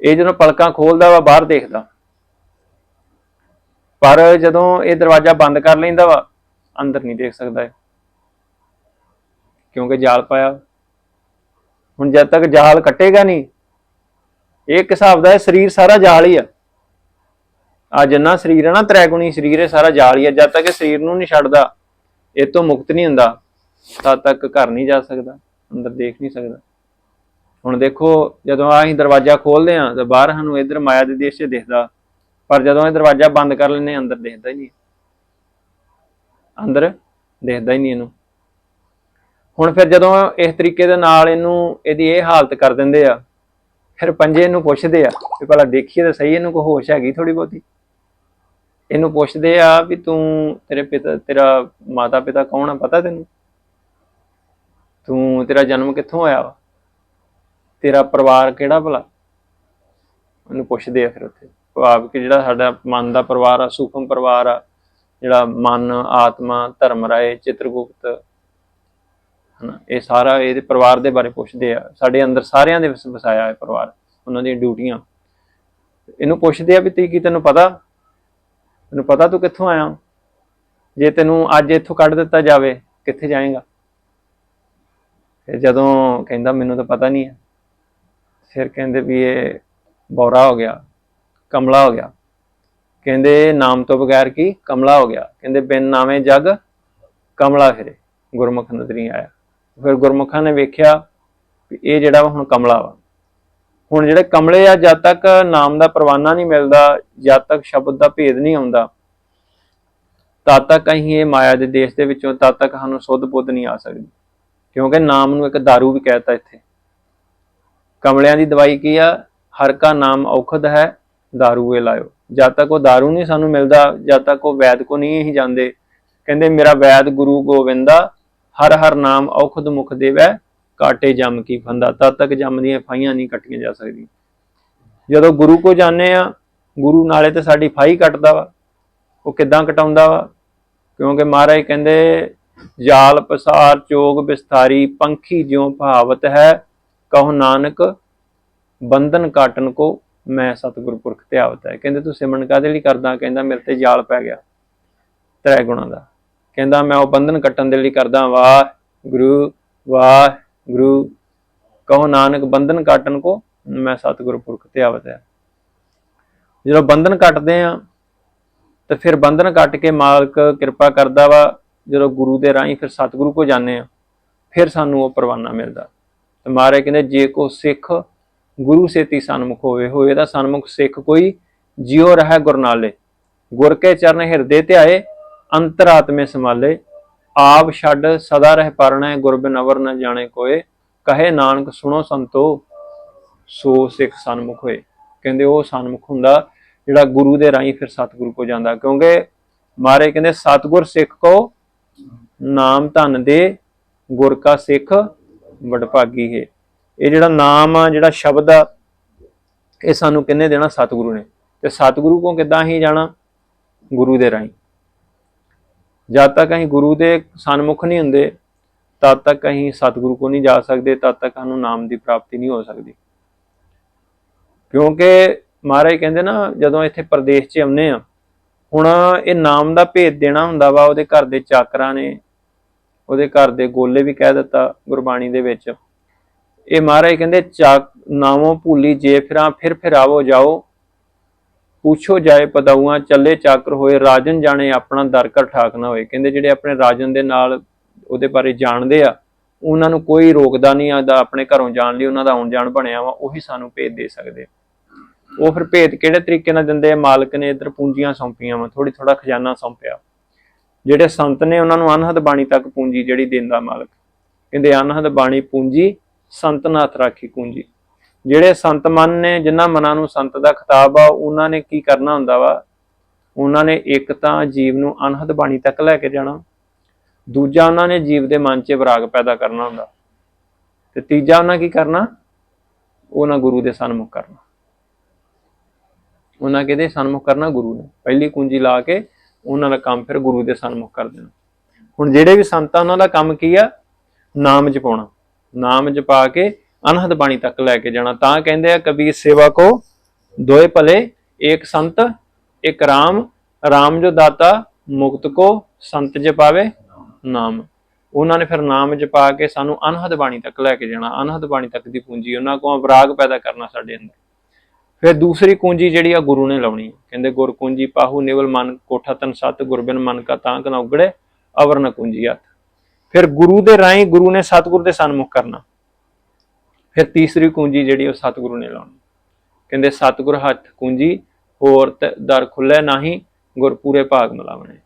ਇਹ ਜਦੋਂ ਪਲਕਾਂ ਖੋਲਦਾ ਵਾ, ਬਾਹਰ ਦੇਖਦਾ। ਪਰ ਜਦੋਂ ਇਹ ਦਰਵਾਜ਼ਾ ਬੰਦ ਕਰ ਲੈਂਦਾ ਵਾ, ਅੰਦਰ ਨਹੀਂ ਦੇਖ ਸਕਦਾ ਕਿਉਂਕਿ ਜਾਲ ਪਾਇਆ। ਹੁਣ ਜਦ ਤੱਕ ਜਾਲ ਕੱਟੇਗਾ ਨਹੀਂ, ਇਹ ਇੱਕ ਹਿਸਾਬ ਦਾ ਸਰੀਰ ਸਾਰਾ ਜਾਲ ਹੀ ਆ। ਆ ਜਿੰਨਾ ਸਰੀਰ ਹੈ ਨਾ ਤ੍ਰੈਗੁਣੀ ਸਰੀਰ ਹੈ ਸਾਰਾ ਜਾਲ ਹੀ ਹੈ ਜਦ ਤੱਕ ਇਹ ਸਰੀਰ ਨੂੰ ਨਹੀਂ ਛੱਡਦਾ ਇਹ ਤੋਂ ਮੁਕਤ ਨਹੀਂ ਹੁੰਦਾ ਤਦ ਤੱਕ ਘਰ ਨਹੀਂ ਜਾ ਸਕਦਾ ਅੰਦਰ ਦੇਖ ਨਹੀਂ ਸਕਦਾ। ਹੁਣ ਦੇਖੋ ਜਦੋਂ ਆ ਅਸੀਂ ਦਰਵਾਜ਼ਾ ਖੋਲਦੇ ਆ ਤਾਂ ਬਾਹਰ ਸਾਨੂੰ ਇਧਰ ਮਾਇਆ ਦੇ ਦੇਸ਼ 'ਚ ਦਿਖਦਾ ਪਰ ਜਦੋਂ ਇਹ ਦਰਵਾਜ਼ਾ ਬੰਦ ਕਰ ਲੈਂਦੇ ਹਾਂ, ਅੰਦਰ ਦਿਖਦਾ ਹੀ ਨਹੀਂ। ਅੰਦਰ ਦਿਖਦਾ ਹੀ ਨਹੀਂ ਇਹਨੂੰ। ਹੁਣ ਫਿਰ ਜਦੋਂ ਇਸ ਤਰੀਕੇ ਦੇ ਨਾਲ ਇਹਨੂੰ ਇਹਦੀ ਇਹ ਹਾਲਤ ਕਰ ਦਿੰਦੇ ਆ ਫਿਰ ਪੰਜੇ ਇਹਨੂੰ ਪੁੱਛਦੇ ਆ ਵੀ ਭਲਾ ਦੇਖੀਏ ਤਾਂ ਸਹੀ ਇਹਨੂੰ ਕੋਈ ਹੋਸ਼ ਹੈਗੀ ਥੋੜੀ ਬਹੁਤੀ? ਇਹਨੂੰ ਪੁੱਛਦੇ ਆ ਵੀ ਤੂੰ ਤੇਰੇ ਪਿਤਾ, ਤੇਰਾ ਮਾਤਾ ਪਿਤਾ ਕੌਣ ਆ ਪਤਾ ਤੈਨੂੰ? ਤੂੰ ਤੇਰਾ ਜਨਮ ਕਿੱਥੋਂ ਹੋਇਆ ਵਾ? ਤੇਰਾ ਪਰਿਵਾਰ ਕਿਹੜਾ ਭਲਾ? ਉਹਨੂੰ ਪੁੱਛਦੇ ਆ ਫਿਰ ਉੱਥੇ। ਭਾਵ ਕਿ ਜਿਹੜਾ ਸਾਡਾ ਮਨ ਦਾ ਪਰਿਵਾਰ ਆ, ਸੂਖਮ ਪਰਿਵਾਰ ਆ, ਜਿਹੜਾ ਮਨ, ਆਤਮਾ, ਧਰਮ, ਰਾਏ, ਚਿਤਰਗੁਪਤ, ਹਨਾ, ਇਹ ਸਾਰਾ ਇਹਦੇ ਪਰਿਵਾਰ ਦੇ ਬਾਰੇ ਪੁੱਛਦੇ ਆ। ਸਾਡੇ ਅੰਦਰ ਸਾਰਿਆਂ ਦੇ ਵਸਾਇਆ ਹੈ ਪਰਿਵਾਰ, ਉਹਨਾਂ ਦੀਆਂ ਡਿਊਟੀਆਂ। ਇਹਨੂੰ ਪੁੱਛਦੇ ਆ ਵੀ ਤੀ ਕੀ ਤੈਨੂੰ ਪਤਾ? ਤੈਨੂੰ ਪਤਾ ਤੂੰ ਕਿੱਥੋਂ ਆਇਆ? ਜੇ ਤੈਨੂੰ ਅੱਜ ਇੱਥੋਂ ਕੱਢ ਦਿੱਤਾ ਜਾਵੇ, ਕਿੱਥੇ ਜਾਏਗਾ? ਫਿਰ ਜਦੋਂ ਕਹਿੰਦਾ, ਮੈਨੂੰ ਤਾਂ ਪਤਾ ਨਹੀਂ ਹੈ। ਫਿਰ ਕਹਿੰਦੇ ਵੀ ਇਹ ਬੌਰਾ ਹੋ ਗਿਆ, ਕਮਲਾ ਹੋ ਗਿਆ। ਕਹਿੰਦੇ, ਨਾਮ ਤੋਂ ਬਗੈਰ ਕੀ? ਕਮਲਾ ਹੋ ਗਿਆ। ਕਹਿੰਦੇ, ਬਿਨ ਨਾਵੇਂ ਜਗ, ਕਮਲਾ ਫਿਰੇ। ਗੁਰਮੁਖ ਨਜ਼ਰੀ ਆਇਆ। ਫਿਰ ਗੁਰਮੁਖਾਂ ਨੇ ਵੇਖਿਆ ਵੀ ਇਹ ਜਿਹੜਾ ਵਾ ਹੁਣ ਕਮਲਾ ਵਾ। ਹੁਣ ਜਿਹੜੇ ਕਮਲੇ ਆ ਜਦ ਤੱਕ ਨਾਮ ਦਾ ਪਰਵਾਨਾ ਨਹੀਂ ਮਿਲਦਾ ਜਦ ਤੱਕ ਸ਼ਬਦ ਦਾ ਭੇਦ ਨਹੀਂ ਆਉਂਦਾ ਤਦ ਤੱਕ ਅਸੀਂ ਇਹ ਮਾਇਆ ਦੇ ਦੇਸ਼ ਦੇ ਵਿੱਚੋਂ ਤਦ ਤੱਕ ਸਾਨੂੰ ਸੁੱਧ ਬੁੱਧ ਨਹੀਂ ਆ ਸਕਦੀ ਕਿਉਂਕਿ ਨਾਮ ਨੂੰ ਇੱਕ दारू ਵੀ ਕਹਿਤਾ ਇੱਥੇ ਕਮਲਿਆਂ ਦੀ ਦਵਾਈ ਕੀ ਆ ਹਰ ਕਾ ਨਾਮ ਔਖਦ ਹੈ दारू ਏ ਲਾਇਓ ਜਦ ਤੱਕ ਉਹ दारू ਨਹੀਂ ਸਾਨੂੰ ਮਿਲਦਾ ਜਦ ਤੱਕ ਉਹ ਵੈਦ ਕੋ ਨਹੀਂ ਅਸੀਂ ਜਾਂਦੇ ਕਹਿੰਦੇ ਮੇਰਾ ਵੈਦ ਗੁਰੂ ਗੋਵਿੰਦਾ ਹਰ ਹਰ ਨਾਮ ਔਖਦ ਮੁਖ ਦੇਵੈ ਕਾਟੇ ਜੰਮ ਕੀ ਫੰਦਾ, ਤਦ ਤੱਕ ਜਮ ਦੀਆਂ ਫਾਈਆਂ ਨਹੀਂ ਕੱਟੀਆਂ ਜਾ ਸਕਦੀਆਂ। ਜਦੋਂ ਗੁਰੂ ਕੋ ਜਾਂਦੇ ਆ ਗੁਰੂ ਨਾਲੇ ਤੇ ਸਾਡੀ ਫਾਈ ਕੱਟਦਾ ਵਾ, ਉਹ ਕਿਦਾਂ ਕਟਾਉਂਦਾ ਵਾ? ਕਿਉਂਕਿ ਮਹਾਰਾਜ ਕਹਿੰਦੇ, ਜਾਲ, ਪਸਾਰ, ਚੋਗ ਵਿਸਥਾਰੀ ਪੰਖੀ ਜਿਉ ਭਾਵਤ ਹੈ, ਕਹੋ ਨਾਨਕ, ਬੰਧਨ ਕਾਟਨ ਕੋ ਮੈਂ ਸਤਿਗੁਰ ਪੁਰਖ ਧਿਆਵਤ ਹੈ। ਕਹਿੰਦੇ, ਤੂੰ ਸਿਮਰਨ ਕਾਦੇ ਲਈ ਕਰਦਾ? ਕਹਿੰਦਾ, ਮੇਰੇ ਤੇ ਜਾਲ ਪੈ ਗਿਆ ਤ੍ਰੈ ਗੁਣਾ ਦਾ। ਕਹਿੰਦਾ, ਮੈਂ ਉਹ ਬੰਧਨ ਕੱਟਣ ਦੇ ਲਈ ਕਰਦਾ। ਵਾਹ ਗੁਰੂ ਵਾਹ ਗੁਰੂ ਕਹੋ ਨਾਨਕ, ਬੰਧਨ ਕਾਟਨ ਕੋ, ਮੈਂ ਸਤਿਗੁਰ ਪੁਰਖ ਧਿਆਵਤ ਹੈ। ਜਦੋਂ ਬੰਧਨ ਕੱਟਦੇ ਆ, ਤੇ ਫਿਰ ਬੰਧਨ ਕੱਟ ਕੇ ਮਾਲਕ ਕਿਰਪਾ ਕਰਦਾ ਵਾ, ਜਦੋਂ ਗੁਰੂ ਦੇ ਰਾਹੀਂ ਫਿਰ ਸਤਿਗੁਰੂ ਕੋ ਜਾਂਦੇ ਆ, ਫਿਰ ਸਾਨੂੰ ਉਹ ਪਰਵਾਨਾ ਮਿਲਦਾ। ਤੇ ਮਹਾਰਾਜ ਕਹਿੰਦੇ, ਜੇ ਕੋ ਸਿੱਖ ਗੁਰੂ ਸੇਤੀ ਸਨਮੁਖ ਹੋਵੇ ਹੋਵੇ ਤਾਂ ਸਨਮੁਖ ਸਿੱਖ ਕੋਈ ਜਿਉ ਰਹਿ ਗੁਰਨਾਲੇ। ਗੁਰ ਕੇ ਚਰਨ ਹਿਰਦੇ ਧਿਆਏ ਅੰਤਰਾਤਮੇ ਸਮਾਲੇ ਆਪ ਛੱਡ ਸਦਾ ਰਹਿ ਪਰਣੈ ਗੁਰ ਬਿਨ ਅਵਰ ਨ ਜਾਣੇ ਕੋਏ। ਕਹੇ ਨਾਨਕ, ਸੁਣੋ ਸੰਤੋ, ਸੋ ਸਿੱਖ ਸਨਮੁਖ ਹੋਏ। ਕਹਿੰਦੇ ਉਹ ਸਨਮੁਖ ਹੁੰਦਾ ਜਿਹੜਾ ਗੁਰੂ ਦੇ ਰਾਹੀਂ ਫਿਰ ਸਤਿਗੁਰੂ ਕੋ ਜਾਂਦਾ। ਕਿਉਂਕਿ ਮਾਰੇ ਕਹਿੰਦੇ, ਸਤਿਗੁਰ ਸਿੱਖ ਕੋ ਨਾਮ ਧਨ ਦੇ, ਗੁਰ ਕਾ ਸਿੱਖ ਵਡਭਾਗੀ ਹੈ। ਇਹ ਜਿਹੜਾ ਨਾਮ ਆ, ਜਿਹੜਾ ਸ਼ਬਦ ਆ, ਇਹ ਸਾਨੂੰ ਕਿੰਨੇ ਦੇਣਾ? ਸਤਿਗੁਰੂ ਨੇ। ਤੇ ਸਤਿਗੁਰੂ ਕੋ ਕਿੱਦਾਂ ਹੀ ਜਾਣਾ? ਗੁਰੂ ਦੇ ਰਾਹੀਂ। ਜਦ ਤੱਕ ਅਸੀਂ ਗੁਰੂ ਦੇ ਸਨਮੁਖ ਨਹੀਂ ਹੁੰਦੇ, ਤਦ ਤੱਕ ਅਸੀਂ ਸਤਿਗੁਰੂ ਕੋ ਨਹੀਂ ਜਾ ਸਕਦੇ, ਤਦ ਤੱਕ ਸਾਨੂੰ ਨਾਮ ਦੀ ਪ੍ਰਾਪਤੀ ਨਹੀਂ ਹੋ ਸਕਦੀ। ਕਿਉਂਕਿ ਮਹਾਰਾਜ ਕਹਿੰਦੇ ਨਾ, ਜਦੋਂ ਇੱਥੇ ਪ੍ਰਦੇਸ਼ 'ਚ ਆਉਂਦੇ ਆ ਹੁਣ ਇਹ ਨਾਮ ਦਾ ਭੇਦ ਦੇਣਾ ਹੁੰਦਾ ਵਾ, ਉਹਦੇ ਘਰ ਦੇ ਚਾਕਰਾਂ ਨੇ, ਉਹਦੇ ਘਰ ਦੇ ਗੋਲੇ ਵੀ ਕਹਿ ਦਿੱਤਾ ਗੁਰਬਾਣੀ ਦੇ ਵਿੱਚ। ਇਹ ਮਹਾਰਾਜ ਕਹਿੰਦੇ, ਚਾਕ, ਨਾਮੋਂ ਭੂਲੀ ਜੇ ਫਿਰਾਂ, ਫਿਰ ਫਿਰਾਵੋ ਜਾਓ। ਪੁੱਛੋ ਜਾਏ ਪਦਾਊਆਂ ਚੱਲੇ ਚਾਕਰ ਹੋਏ ਰਾਜਨ ਜਾਣੇ ਆਪਣਾ ਦਰ ਠਾਕ ਨਾ ਹੋਏ ਕਹਿੰਦੇ ਜਿਹੜੇ ਆਪਣੇ ਰਾਜਨ ਦੇ ਨਾਲ ਉਹਦੇ ਬਾਰੇ ਜਾਣਦੇ ਆ ਉਹਨਾਂ ਨੂੰ ਕੋਈ ਰੋਕਦਾ ਨਹੀਂ ਆਦਾ ਆਪਣੇ ਘਰੋਂ ਜਾਣ ਲਈ ਉਹਨਾਂ ਦਾ ਆਉਣ ਜਾਣ ਬਣਿਆ ਵਾ ਉਹੀ ਸਾਨੂੰ ਭੇਦ ਦੇ ਸਕਦੇ ਉਹ ਫਿਰ ਭੇਦ ਕਿਹੜੇ ਤਰੀਕੇ ਨਾਲ ਦਿੰਦੇ ਆ ਮਾਲਕ ਨੇ ਇਧਰ ਪੂੰਜੀਆਂ ਸੌਂਪੀਆਂ ਵਾ ਥੋੜੀ ਥੋੜਾ ਖਜ਼ਾਨਾ ਸੌਂਪਿਆ ਜਿਹੜੇ ਸੰਤ ਨੇ ਉਹਨਾਂ ਨੂੰ ਅਨਹਦ ਬਾਣੀ ਤੱਕ ਪੂੰਜੀ ਜਿਹੜੀ ਦਿੰਦਾ ਮਾਲਕ ਕਹਿੰਦੇ ਅਨਹਦ ਬਾਣੀ ਪੂੰਜੀ ਸੰਤਨਾਥ ਰਾਖੀ ਪੂੰਜੀ ਜਿਹੜੇ ਸੰਤ ਮਨ ਨੇ, ਜਿਨ੍ਹਾਂ ਮਨਾਂ ਨੂੰ ਸੰਤ ਦਾ ਖਿਤਾਬ ਆ, ਉਹਨਾਂ ਨੇ ਕੀ ਕਰਨਾ ਹੁੰਦਾ ਵਾ? ਉਹਨਾਂ ਨੇ ਇੱਕ ਤਾਂ ਜੀਵ ਨੂੰ ਅਨਹਦ ਬਾਣੀ ਤੱਕ ਲੈ ਕੇ ਜਾਣਾ। ਦੂਜਾ ਉਹਨਾਂ ਨੇ ਜੀਵ ਦੇ ਮਨ 'ਚ ਵਿਰਾਗ ਪੈਦਾ ਕਰਨਾ ਹੁੰਦਾ। ਤੇ ਤੀਜਾ ਉਹਨਾਂ ਕੀ ਕਰਨਾ? ਉਹਨਾਂ ਗੁਰੂ ਦੇ ਸਨਮੁਖ ਕਰਨਾ। ਉਹਨਾਂ ਕਿਹਦੇ ਸਨਮੁਖ ਕਰਨਾ? ਗੁਰੂ ਨੇ। ਪਹਿਲੀ ਕੁੰਜੀ ਲਾ ਕੇ ਉਹਨਾਂ ਦਾ ਕੰਮ ਫਿਰ ਗੁਰੂ ਦੇ ਸਨਮੁਖ ਕਰ ਦੇਣਾ। ਹੁਣ ਜਿਹੜੇ ਵੀ ਸੰਤ ਆ ਉਹਨਾਂ ਦਾ ਕੰਮ ਕੀ ਆ? ਨਾਮ ਜਪਾਉਣਾ। ਨਾਮ ਜਪਾ ਕੇ ਅਨਹਦ ਬਾਣੀ ਤੱਕ ਲੈ ਕੇ ਜਾਣਾ। ਤਾਂ ਕਹਿੰਦੇ ਆ, ਕਬੀਰ ਸੇਵਾ ਕੋ ਦੋਏ ਭਲੇ ਇੱਕ ਸੰਤ ਇੱਕ ਰਾਮ ਰਾਮ ਜੋ ਦਾਤਾ, ਮੁਕਤ ਕੋ ਸੰਤ ਜਪਾਵੇ ਨਾਮ। ਉਹਨਾਂ ਨੇ ਫਿਰ ਨਾਮ ਜਪਾ ਕੇ ਸਾਨੂੰ ਅਨਹਦ ਬਾਣੀ ਤੱਕ ਲੈ ਕੇ ਜਾਣਾ। ਅਨਹਦ ਬਾਣੀ ਤੱਕ ਦੀ ਪੂੰਜੀ ਉਹਨਾਂ ਕੋਲ ਅਵਰਾਗ ਪੈਦਾ ਕਰਨਾ ਸਾਡੇ ਅੰਦਰ। ਫਿਰ ਦੂਸਰੀ ਕੁੰਜੀ ਜਿਹੜੀ ਆ, ਗੁਰੂ ਨੇ ਲਾਉਣੀ। ਕਹਿੰਦੇ, ਗੁਰ ਕੁੰਜੀ ਪਾਹੂ ਨਿਵਲ ਮਨ ਕੋਠਾ ਤਨ ਸਤ ਗੁਰਬਿਨ ਮਨ ਕਾ ਤਾਂ ਨ ਉਗੜੇ ਅਵਰ ਕੁੰਜੀ ਹੱਥ। ਫਿਰ ਗੁਰੂ ਦੇ ਰਾਹੀਂ ਗੁਰੂ ਨੇ ਸਤਿਗੁਰ ਦੇ ਸਨਮੁਖ ਕਰਨਾ। ਫਿਰ ਤੀਸਰੀ ਕੁੰਜੀ ਜਿਹੜੀ ਉਹ ਸਤਿਗੁਰੂ ਨੇ ਲਾਉਣੀ। ਕਹਿੰਦੇ, ਸਤਿਗੁਰ ਹੱਥ ਕੁੰਜੀ, ਹੋਰ ਦਰ ਖੁੱਲੇ ਨਹੀਂ, ਗੁਰ ਪੂਰੇ ਭਾਗ ਮਿਲਾਵਣੇ।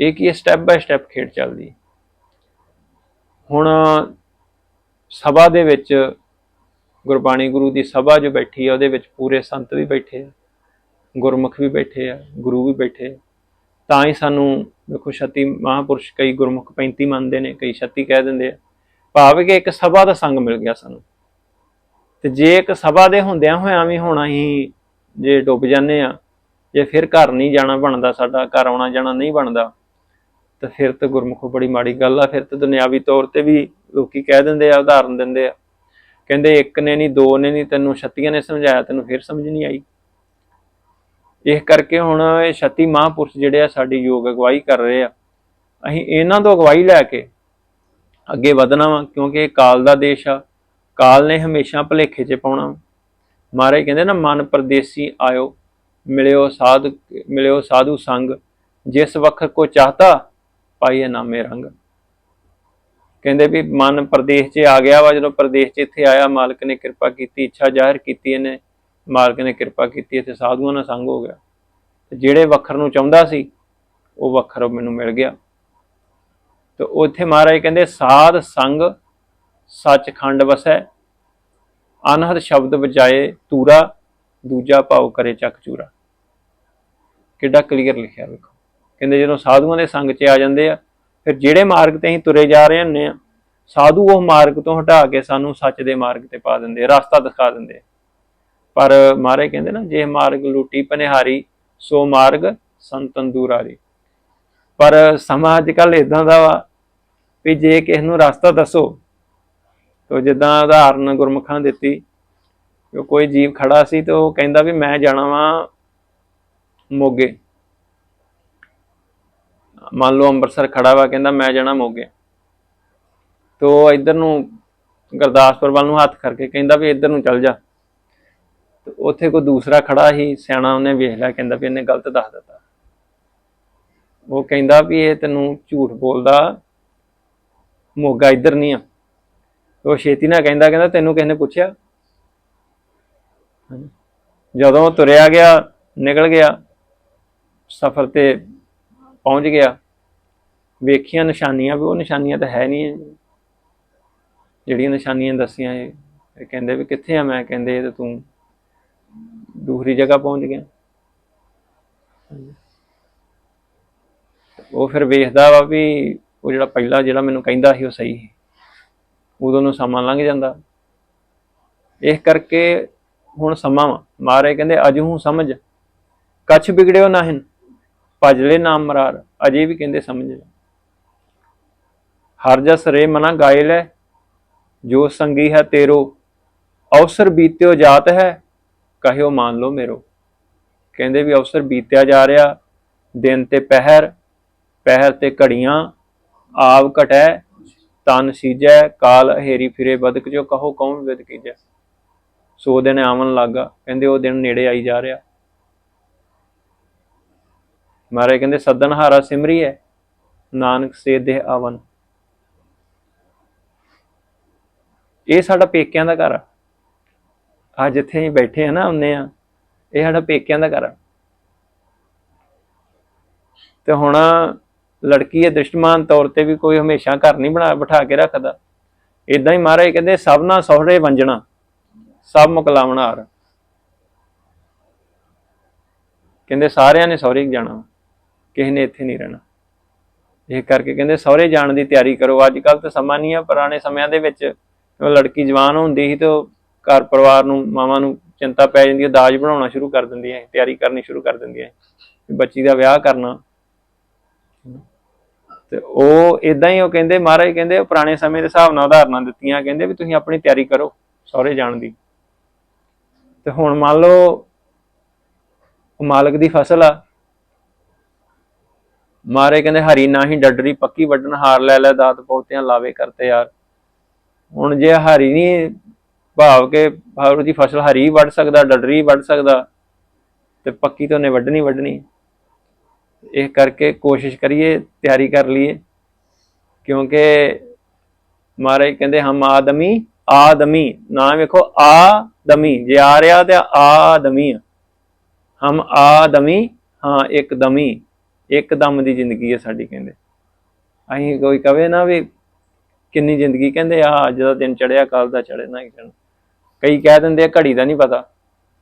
ਇਹ ਕੀ ਸਟੈਪ ਬਾਈ ਸਟੈਪ ਖੇਡ ਚੱਲਦੀ। ਹੁਣ ਸਭਾ ਦੇ ਵਿੱਚ ਗੁਰਬਾਣੀ ਗੁਰੂ ਦੀ ਸਭਾ ਜੋ ਬੈਠੀ ਆ, ਉਹਦੇ ਵਿੱਚ ਪੂਰੇ ਸੰਤ ਵੀ ਬੈਠੇ ਆ, ਗੁਰਮੁਖ ਵੀ ਬੈਠੇ ਆ, ਗੁਰੂ ਵੀ ਬੈਠੇ ਆ। ਤਾਂ ਹੀ ਸਾਨੂੰ ਦੇਖੋ ਛਤੀ ਮਹਾਪੁਰਸ਼ ਕਈ ਗੁਰਮੁਖ 35 ਮੰਨਦੇ ਨੇ, ਕਈ ਛਤੀ ਕਹਿ ਦਿੰਦੇ ਆ। ਭਾਵ ਕਿ ਇੱਕ ਸਭਾ ਦਾ ਸੰਗ ਮਿਲ ਗਿਆ ਸਾਨੂੰ। ਤੇ ਜੇ ਇੱਕ ਸਭਾ ਦੇ ਹੁੰਦਿਆਂ ਹੋਇਆਂ ਵੀ ਹੁਣ ਅਸੀਂ ਜੇ ਡੁੱਬ ਜਾਂਦੇ ਆ ਜੇ ਫਿਰ ਘਰ ਨਹੀਂ ਜਾਣਾ ਬਣਦਾ, ਸਾਡਾ ਘਰ ਆਉਣਾ ਜਾਣਾ ਨਹੀਂ ਬਣਦਾ, ਤਾਂ ਫਿਰ ਤਾਂ ਗੁਰਮੁਖੋ ਬੜੀ ਮਾੜੀ ਗੱਲ ਆ। ਫਿਰ ਤਾਂ ਦੁਨਿਆਵੀ ਤੌਰ ਤੇ ਵੀ ਲੋਕੀ ਕਹਿ ਦਿੰਦੇ ਆ, ਉਦਾਹਰਨ ਦਿੰਦੇ ਆ। ਕਹਿੰਦੇ ਇੱਕ ਨੇ ਨਹੀਂ, ਦੋ ਨੇ ਨਹੀਂ, ਤੈਨੂੰ ਛੱਤੀਆਂ ਨੇ ਸਮਝਾਇਆ, ਤੈਨੂੰ ਫਿਰ ਸਮਝ ਨਹੀਂ ਆਈ। ਇਸ ਕਰਕੇ ਹੁਣ ਇਹ ਛੱਤੀ ਮਹਾਂਪੁਰਸ਼ ਜਿਹੜੇ ਆ, ਸਾਡੀ ਯੋਗ ਅਗਵਾਈ ਕਰ ਰਹੇ ਆ। ਅਸੀਂ ਇਹਨਾਂ ਤੋਂ ਅਗਵਾਈ ਲੈ ਕੇ ਅੱਗੇ ਵਧਣਾ ਵਾ, ਕਿਉਂਕਿ ਇਹ ਕਾਲ ਦਾ ਦੇਸ਼ ਆ। ਕਾਲ ਨੇ ਹਮੇਸ਼ਾ ਭਲੇਖੇ 'ਚ ਪਾਉਣਾ ਮਹਾਰਾਜ ਕਹਿੰਦੇ ਨਾ, ਮਨ ਪਰਦੇਸੀ ਆਇਓ, ਮਿਲਿਓ ਸਾਧ, ਮਿਲਿਓ ਸਾਧੂ ਸੰਗ। ਜਿਸ ਵਕਤ ਕੋ ਚਾਹਤਾ ਪਾਈਏ ਨਾਮੇ ਰੰਗ। ਕਹਿੰਦੇ ਵੀ ਮਨ ਪ੍ਰਦੇਸ਼ 'ਚ ਆ ਗਿਆ ਵਾ, ਜਦੋਂ ਪ੍ਰਦੇਸ਼ 'ਚ ਇੱਥੇ ਆਇਆ, ਮਾਲਕ ਨੇ ਕਿਰਪਾ ਕੀਤੀ, ਇੱਛਾ ਜ਼ਾਹਿਰ ਕੀਤੀ ਇਹਨੇ। ਮਾਲਕ ਨੇ ਕਿਰਪਾ ਕੀਤੀ, ਇੱਥੇ ਸਾਧੂਆਂ ਨਾਲ ਸੰਗ ਹੋ ਗਿਆ। ਜਿਹੜੇ ਵੱਖਰ ਨੂੰ ਚਾਹੁੰਦਾ ਸੀ, ਉਹ ਵਖਰ ਮੈਨੂੰ ਮਿਲ ਗਿਆ। ਤੇ ਉੱਥੇ ਮਹਾਰਾਜ ਕਹਿੰਦੇ, ਸਾਧ ਸੰਗ ਸੱਚਖੰਡ ਵਸੈ, ਅਨਹਦ ਸ਼ਬਦ ਬਜਾਏ ਤੂਰਾ, ਦੂਜਾ ਭਾਵ ਕਰੇ ਚੱਕ ਚੂਰਾ। ਕਿੱਡਾ ਕਲੀਅਰ ਲਿਖਿਆ ਵੇਖੋ। ਕਹਿੰਦੇ ਜਦੋਂ ਸਾਧੂਆਂ ਦੇ ਸੰਗ 'ਚ ਆ ਜਾਂਦੇ ਆ, ਫਿਰ ਜਿਹੜੇ ਮਾਰਗ ਤੇ ਅਸੀਂ ਤੁਰੇ ਜਾ ਰਹੇ ਹੁੰਨੇ ਆ, ਸਾਧੂ ਉਹ ਮਾਰਗ ਤੋਂ ਹਟਾ ਕੇ ਸਾਨੂੰ ਸੱਚ ਦੇ ਮਾਰਗ ਤੇ ਪਾ ਦਿੰਦੇ ਰਸਤਾ ਦਿਖਾ ਦਿੰਦੇ ਪਰ ਮਹਾਰਾਜ ਕਹਿੰਦੇ ਨਾ, ਜੇ ਮਾਰਗ ਲੂਟੀ, ਪਨਿਹਾਰੀ, ਸੋ ਮਾਰਗ ਸੰਤਨ ਦੂਰਾਰੀ ਪਰ ਸਮਾਂ ਅੱਜ ਕੱਲ ਇਦਾਂ ਦਾ ਵਾ ਵੀ ਜੇ ਕਿਸੇ ਨੂੰ ਰਸਤਾ ਦੱਸੋ, ਤੋ ਜਿੱਦਾਂ ਉਦਾਹਰਨ ਗੁਰਮੁਖਾਂ ਦਿੱਤੀ ਕਿ ਕੋਈ ਜੀਵ ਖੜਾ ਸੀ ਤੇ ਉਹ ਕਹਿੰਦਾ ਵੀ ਮੈਂ ਜਾਣਾ ਵਾਂ ਮੋਗੇ। ਮੰਨ ਲਓ ਅੰਮ੍ਰਿਤਸਰ ਖੜਾ ਵਾ, ਕਹਿੰਦਾ ਮੈਂ ਜਾਣਾ ਮੋਗੇ। ਤੋ ਇੱਧਰ ਨੂੰ ਗੁਰਦਾਸਪੁਰ ਵੱਲ ਨੂੰ ਹੱਥ ਕਰਕੇ ਕਹਿੰਦਾ ਵੀ ਇੱਧਰ ਨੂੰ ਚੱਲ ਜਾ। ਤੇ ਉੱਥੇ ਕੋਈ ਦੂਸਰਾ ਖੜਾ ਸੀ, ਸਿਆਣਾ ਉਹਨੇ ਵੇਖ ਲਿਆ, ਕਹਿੰਦਾ ਵੀ ਇਹਨੇ ਗਲਤ ਦੱਸ ਦਿੱਤਾ। ਉਹ ਕਹਿੰਦਾ ਵੀ ਇਹ ਤੈਨੂੰ ਝੂਠ ਬੋਲਦਾ, ਮੋਗਾ ਇੱਧਰ ਨਹੀਂ ਆ। ਉਹ ਛੇਤੀ ਨਾਲ ਕਹਿੰਦਾ ਕਹਿੰਦਾ ਤੈਨੂੰ ਕਿਸ ਨੇ ਪੁੱਛਿਆ? ਹਾਂਜੀ। ਜਦੋਂ ਤੁਰਿਆ ਗਿਆ, ਨਿਕਲ ਗਿਆ, ਸਫ਼ਰ ਤੇ ਪਹੁੰਚ ਗਿਆ, ਵੇਖੀਆਂ ਨਿਸ਼ਾਨੀਆਂ ਵੀ, ਉਹ ਨਿਸ਼ਾਨੀਆਂ ਤਾਂ ਹੈ ਨਹੀਂ ਹੈ ਜਿਹੜੀਆਂ ਨਿਸ਼ਾਨੀਆਂ ਦੱਸੀਆਂ ਇਹ ਇਹ ਕਹਿੰਦੇ ਵੀ ਕਿੱਥੇ ਆ? ਮੈਂ ਕਹਿੰਦੇ ਇਹ ਤਾਂ ਤੂੰ ਦੂਸਰੀ ਜਗ੍ਹਾ ਪਹੁੰਚ ਗਿਆ। ਉਹ ਫਿਰ ਵੇਖਦਾ ਵਾ ਵੀ ਉਹ ਜਿਹੜਾ ਪਹਿਲਾਂ ਜਿਹੜਾ ਮੈਨੂੰ ਕਹਿੰਦਾ ਸੀ ਉਹ ਸਹੀ ਸੀ। ਉਦੋਂ ਨੂੰ ਸਮਾਂ ਲੰਘ ਜਾਂਦਾ। ਇਸ ਕਰਕੇ ਹੁਣ ਸਮਾਂ ਵਾ। ਮਾਰੇ ਕਹਿੰਦੇ, ਅਜ ਹੂੰ ਸਮਝ। ਕਛ ਵਿਗੜਿਓ ਨਾਹਿਨ ਭਜਲੇ ਨਾਮ ਮਰਾਰ। ਅਜੇ ਵੀ ਕਹਿੰਦੇ ਸਮਝ ਲੈ। ਹਰ ਜਸ ਰੇ ਮਨਾ ਗਾਇ ਲੈ। ਜੋ ਸੰਗੀ ਹੈ ਤੇਰੋ। ਅਵਸਰ ਬੀਤਿਓ ਜਾਤ ਹੈ। ਕਹਿਓ ਮੰਨ ਲਓ ਮੇਰੋ। ਕਹਿੰਦੇ ਵੀ ਅਵਸਰ ਬੀਤਿਆ ਜਾ ਰਿਹਾ। ਦਿਨ ਤੇ ਪਹਿਰ ਪਹਿਰ ਤੇ ਘੜੀਆਂ, ਆਵ ਘਟੈ, ਤਨ ਸੀਜੈ, ਕਾਲ ਹੇਰੀ ਫਿਰੇ, ਬਦਕ ਜੋ ਕਹੋ ਕੌਣ ਵਿਦ ਕੀਜੈ। ਸੋ ਦਿਨ ਆਵਣ ਲੱਗਾ, ਕਹਿੰਦੇ ਉਹ ਦਿਨ ਨੇੜੇ ਆਈ ਜਾ ਰਿਹਾ। ਮਾਰੇ ਕਹਿੰਦੇ ਸੱਦਨ ਹਾਰਾ ਸਿਮਰੀ ਹੈ ਨਾਨਕ ਸੇ ਦੇਹ ਆਵਨ ਇਹ ਸਾਡਾ ਪੇਕਿਆਂ ਦਾ ਘਰ ਆ। ਆ ਜਿੱਥੇ ਅਸੀਂ ਬੈਠੇ ਆ ਨਾ, ਆਉਂਦੇ ਆ, ਇਹ ਸਾਡਾ ਪੇਕਿਆਂ ਦਾ ਘਰ ਆ। ਤੇ ਹੁਣ ਲੜਕੀ ਇਹ ਦ੍ਰਿਸ਼ਟਮਾਨ ਤੌਰ ਤੇ ਵੀ ਕੋਈ ਹਮੇਸ਼ਾ ਘਰ ਨਹੀਂ ਬਣਾ ਬਿਠਾ ਕੇ ਰੱਖਦਾ। ਇਦਾਂ ਹੀ ਮਹਾਰਾਜ ਕਹਿੰਦੇ ਸਭ ਨਾਲ ਸਹੁਰੇ ਵੰਜਣਾ ਸਭ ਮੁਕਲਾਵਣਾ ਹਾਰ ਕਹਿੰਦੇ ਸਾਰਿਆਂ ਨੇ ਸਹੁਰੇ ਜਾਣਾ ਕਿਸੇ ਨੇ ਇੱਥੇ ਨਹੀਂ ਰਹਿਣਾ। ਇਹ ਕਰਕੇ ਕਹਿੰਦੇ ਸਹੁਰੇ ਜਾਣ ਦੀ ਤਿਆਰੀ ਕਰੋ। ਅੱਜ ਕੱਲ ਤਾਂ ਸਮਾਂ ਨਹੀਂ ਆ ਪੁਰਾਣੇ ਸਮਿਆਂ ਦੇ ਵਿੱਚ ਲੜਕੀ ਜਵਾਨ ਹੁੰਦੀ ਸੀ ਤੇ ਉਹ ਘਰ ਪਰਿਵਾਰ ਨੂੰ ਮਾਵਾਂ ਨੂੰ ਚਿੰਤਾ ਪੈ ਜਾਂਦੀ ਹੈ ਦਾਜ ਬਣਾਉਣਾ ਸ਼ੁਰੂ ਕਰ ਦਿੰਦੀਆਂ ਸੀ, ਤਿਆਰੀ ਕਰਨੀ ਸ਼ੁਰੂ ਕਰ ਦਿੰਦੀਆਂ ਬੱਚੀ ਦਾ ਵਿਆਹ ਕਰਨਾ ਤੇ ਉਹ ਇਦਾਂ ਹੀ ਉਹ ਕਹਿੰਦੇ, ਮਹਾਰਾਜ ਕਹਿੰਦੇ, ਉਹ ਪੁਰਾਣੇ ਸਮੇਂ ਦੇ ਹਿਸਾਬ ਨਾਲ ਉਦਾਹਰਨਾਂ ਦਿੱਤੀਆਂ, ਕਹਿੰਦੇ ਵੀ ਤੁਸੀਂ ਆਪਣੀ ਤਿਆਰੀ ਕਰੋ ਸਹੁਰੇ ਜਾਣ ਦੀ। ਤੇ ਹੁਣ ਮੰਨ ਲਓ ਉਹ ਮਾਲਕ ਦੀ ਫਸਲ ਆ। ਮਾਰੇ ਕਹਿੰਦੇ, ਹਰੀ ਨਾ ਹੀ ਡੱਡਰੀ, ਪੱਕੀ ਵੱਢਣ ਹਾਰ ਲੈ ਲੈ, ਦਾਤ ਪੌਤਿਆਂ ਲਾਵੇ ਕਰਤੇ ਯਾਰ ਹੁਣ ਜੇ ਹਰੀ ਨਹੀਂ ਭਾਵ ਕੇ ਭਾਵ ਦੀ ਫਸਲ ਹਰੀ ਵੱਢ ਸਕਦਾ, ਡੱਡਰੀ ਵੱਢ ਸਕਦਾ, ਤੇ ਪੱਕੀ ਤਾਂ ਉਹਨੇ ਵੱਢਣੀ ਵੱਢਣੀ। ਇਹ ਕਰਕੇ ਕੋਸ਼ਿਸ਼ ਕਰੀਏ, ਤਿਆਰੀ ਕਰ ਲਈਏ। ਕਿਉਂਕਿ ਮਹਾਰਾਜ ਕਹਿੰਦੇ, ਹਮ ਆਦਮੀ ਆਦਮੀ। ਨਾ ਵੇਖੋ, ਆਦਮੀ। ਜੇ ਆ ਰਿਹਾ ਤੇ ਆਦਮੀ ਆ। ਹਮ ਆਦਮੀ, ਹਾਂ ਇੱਕ ਦਮੀ ਇੱਕ ਦਮ ਦੀ ਜ਼ਿੰਦਗੀ ਹੈ ਸਾਡੀ ਕਹਿੰਦੇ। ਅਸੀਂ ਕੋਈ ਕਵੇ ਨਾ ਵੀ ਕਿੰਨੀ ਜ਼ਿੰਦਗੀ ਕਹਿੰਦੇ ਆ ਅੱਜ ਦਾ ਦਿਨ ਚੜਿਆ ਕੱਲ ਦਾ ਚੜੇ ਨਾ ਕਿਹਨ ਕਈ ਕਹਿ ਦਿੰਦੇ ਆ, ਘੜੀ ਦਾ ਨਹੀਂ ਪਤਾ।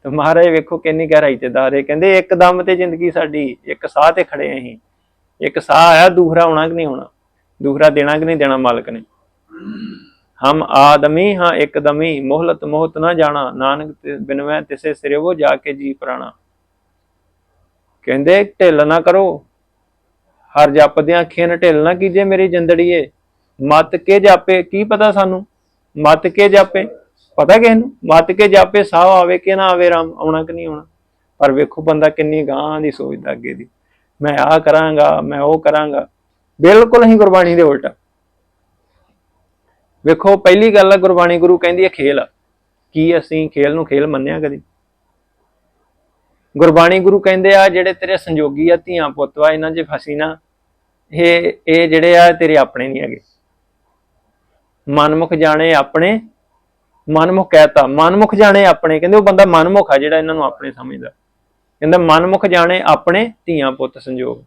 ਤੇ ਮਹਾਰਾਜ ਵੇਖੋ ਕਿੰਨੀ ਗਹਿਰਾਈ ਤੇ ਦਾਰੇ, ਕਹਿੰਦੇ ਇੱਕ ਦਮ ਤੇ ਜ਼ਿੰਦਗੀ ਸਾਡੀ, ਇੱਕ ਸਾਹ ਤੇ ਖੜੇ ਆਂ ਅਸੀਂ। ਇੱਕ ਸਾਹ ਆਇਆ ਦੂਸਰਾ ਹੋਣਾ ਕਿ ਨਹੀਂ ਹੋਣਾ ਦੂਸਰਾ ਦੇਣਾ ਕਿ ਨਹੀਂ ਦੇਣਾ ਮਾਲਕ ਨੇ? ਹਮ ਆਦਮੀ ਹਾਂ ਇੱਕ ਮੋਹਲਤ ਮੋਹਤ ਨਾ ਜਾਣਾ, ਨਾਨਕ ਤੇ ਬਿਨਵੈ ਤਿਸੇ ਸਿਰੇ ਉਹ ਜਾ ਕੇ ਜੀ ਪ੍ਰਾਣਾ। ਕਹਿੰਦੇ ਢਿੱਲ ਨਾ ਕਰੋ, ਹਰ ਜਪਦਿਆਂ ਖਿਨ ਢਿੱਲ ਨਾ ਕੀਜੇ ਮੇਰੀ ਜਿੰਦੜੀਏ। ਮਤ ਕੇ ਜਾਪੇ, ਕੀ ਪਤਾ ਸਾਨੂੰ? ਮਤ ਕੇ ਜਾਪੇ। ਪਤਾ ਕਿਸ ਨੂੰ? ਮਤ ਕੇ ਜਾਪੇ, ਸਾਹ ਆਵੇ ਕਿ ਨਾ ਆਵੇ ਰਾਮ ਆਉਣਾ ਕਿ ਨਹੀਂ ਆਉਣਾ? ਪਰ ਵੇਖੋ ਬੰਦਾ ਕਿੰਨੀ ਗਾਂ ਦੀ ਸੋਚਦਾ ਅੱਗੇ ਦੀ। ਮੈਂ ਆਹ ਕਰਾਂਗਾ, ਮੈਂ ਉਹ ਕਰਾਂਗਾ। ਬਿਲਕੁਲ ਹੀ ਗੁਰਬਾਣੀ ਦੇ ਉਲਟਾ। ਵੇਖੋ, ਪਹਿਲੀ ਗੱਲ ਗੁਰਬਾਣੀ ਗੁਰੂ ਕਹਿੰਦੀ ਹੈ ਖੇਲ। ਕੀ ਅਸੀਂ ਖੇਲ ਨੂੰ ਖੇਲ ਮੰਨਿਆ ਕਦੀ? ਗੁਰਬਾਣੀ ਗੁਰੂ ਕਹਿੰਦੇ ਆ, ਜਿਹੜੇ ਤੇਰੇ ਸੰਜੋਗੀ ਆ, ਧੀਆਂ ਪੁੱਤ ਵਾ ਇਹਨਾਂ 'ਚ ਫਸੀ ਨਾ। ਇਹ ਇਹ ਜਿਹੜੇ ਆ, ਤੇਰੇ ਆਪਣੇ ਨਹੀਂ ਹੈਗੇ। ਮਨਮੁਖ ਜਾਣੇ ਆਪਣੇ ਮਨਮੁਖ ਕਹਿਤਾ ਮਨਮੁਖ ਜਾਣੇ ਆਪਣੇ, ਕਹਿੰਦੇ ਉਹ ਬੰਦਾ ਮਨਮੁਖ ਆ ਜਿਹੜਾ ਇਹਨਾਂ ਨੂੰ ਆਪਣੇ ਸਮਝਦਾ। ਕਹਿੰਦਾ ਮਨਮੁਖ ਜਾਣੇ ਆਪਣੇ ਧੀਆਂ ਪੁੱਤ ਸੰਜੋਗ।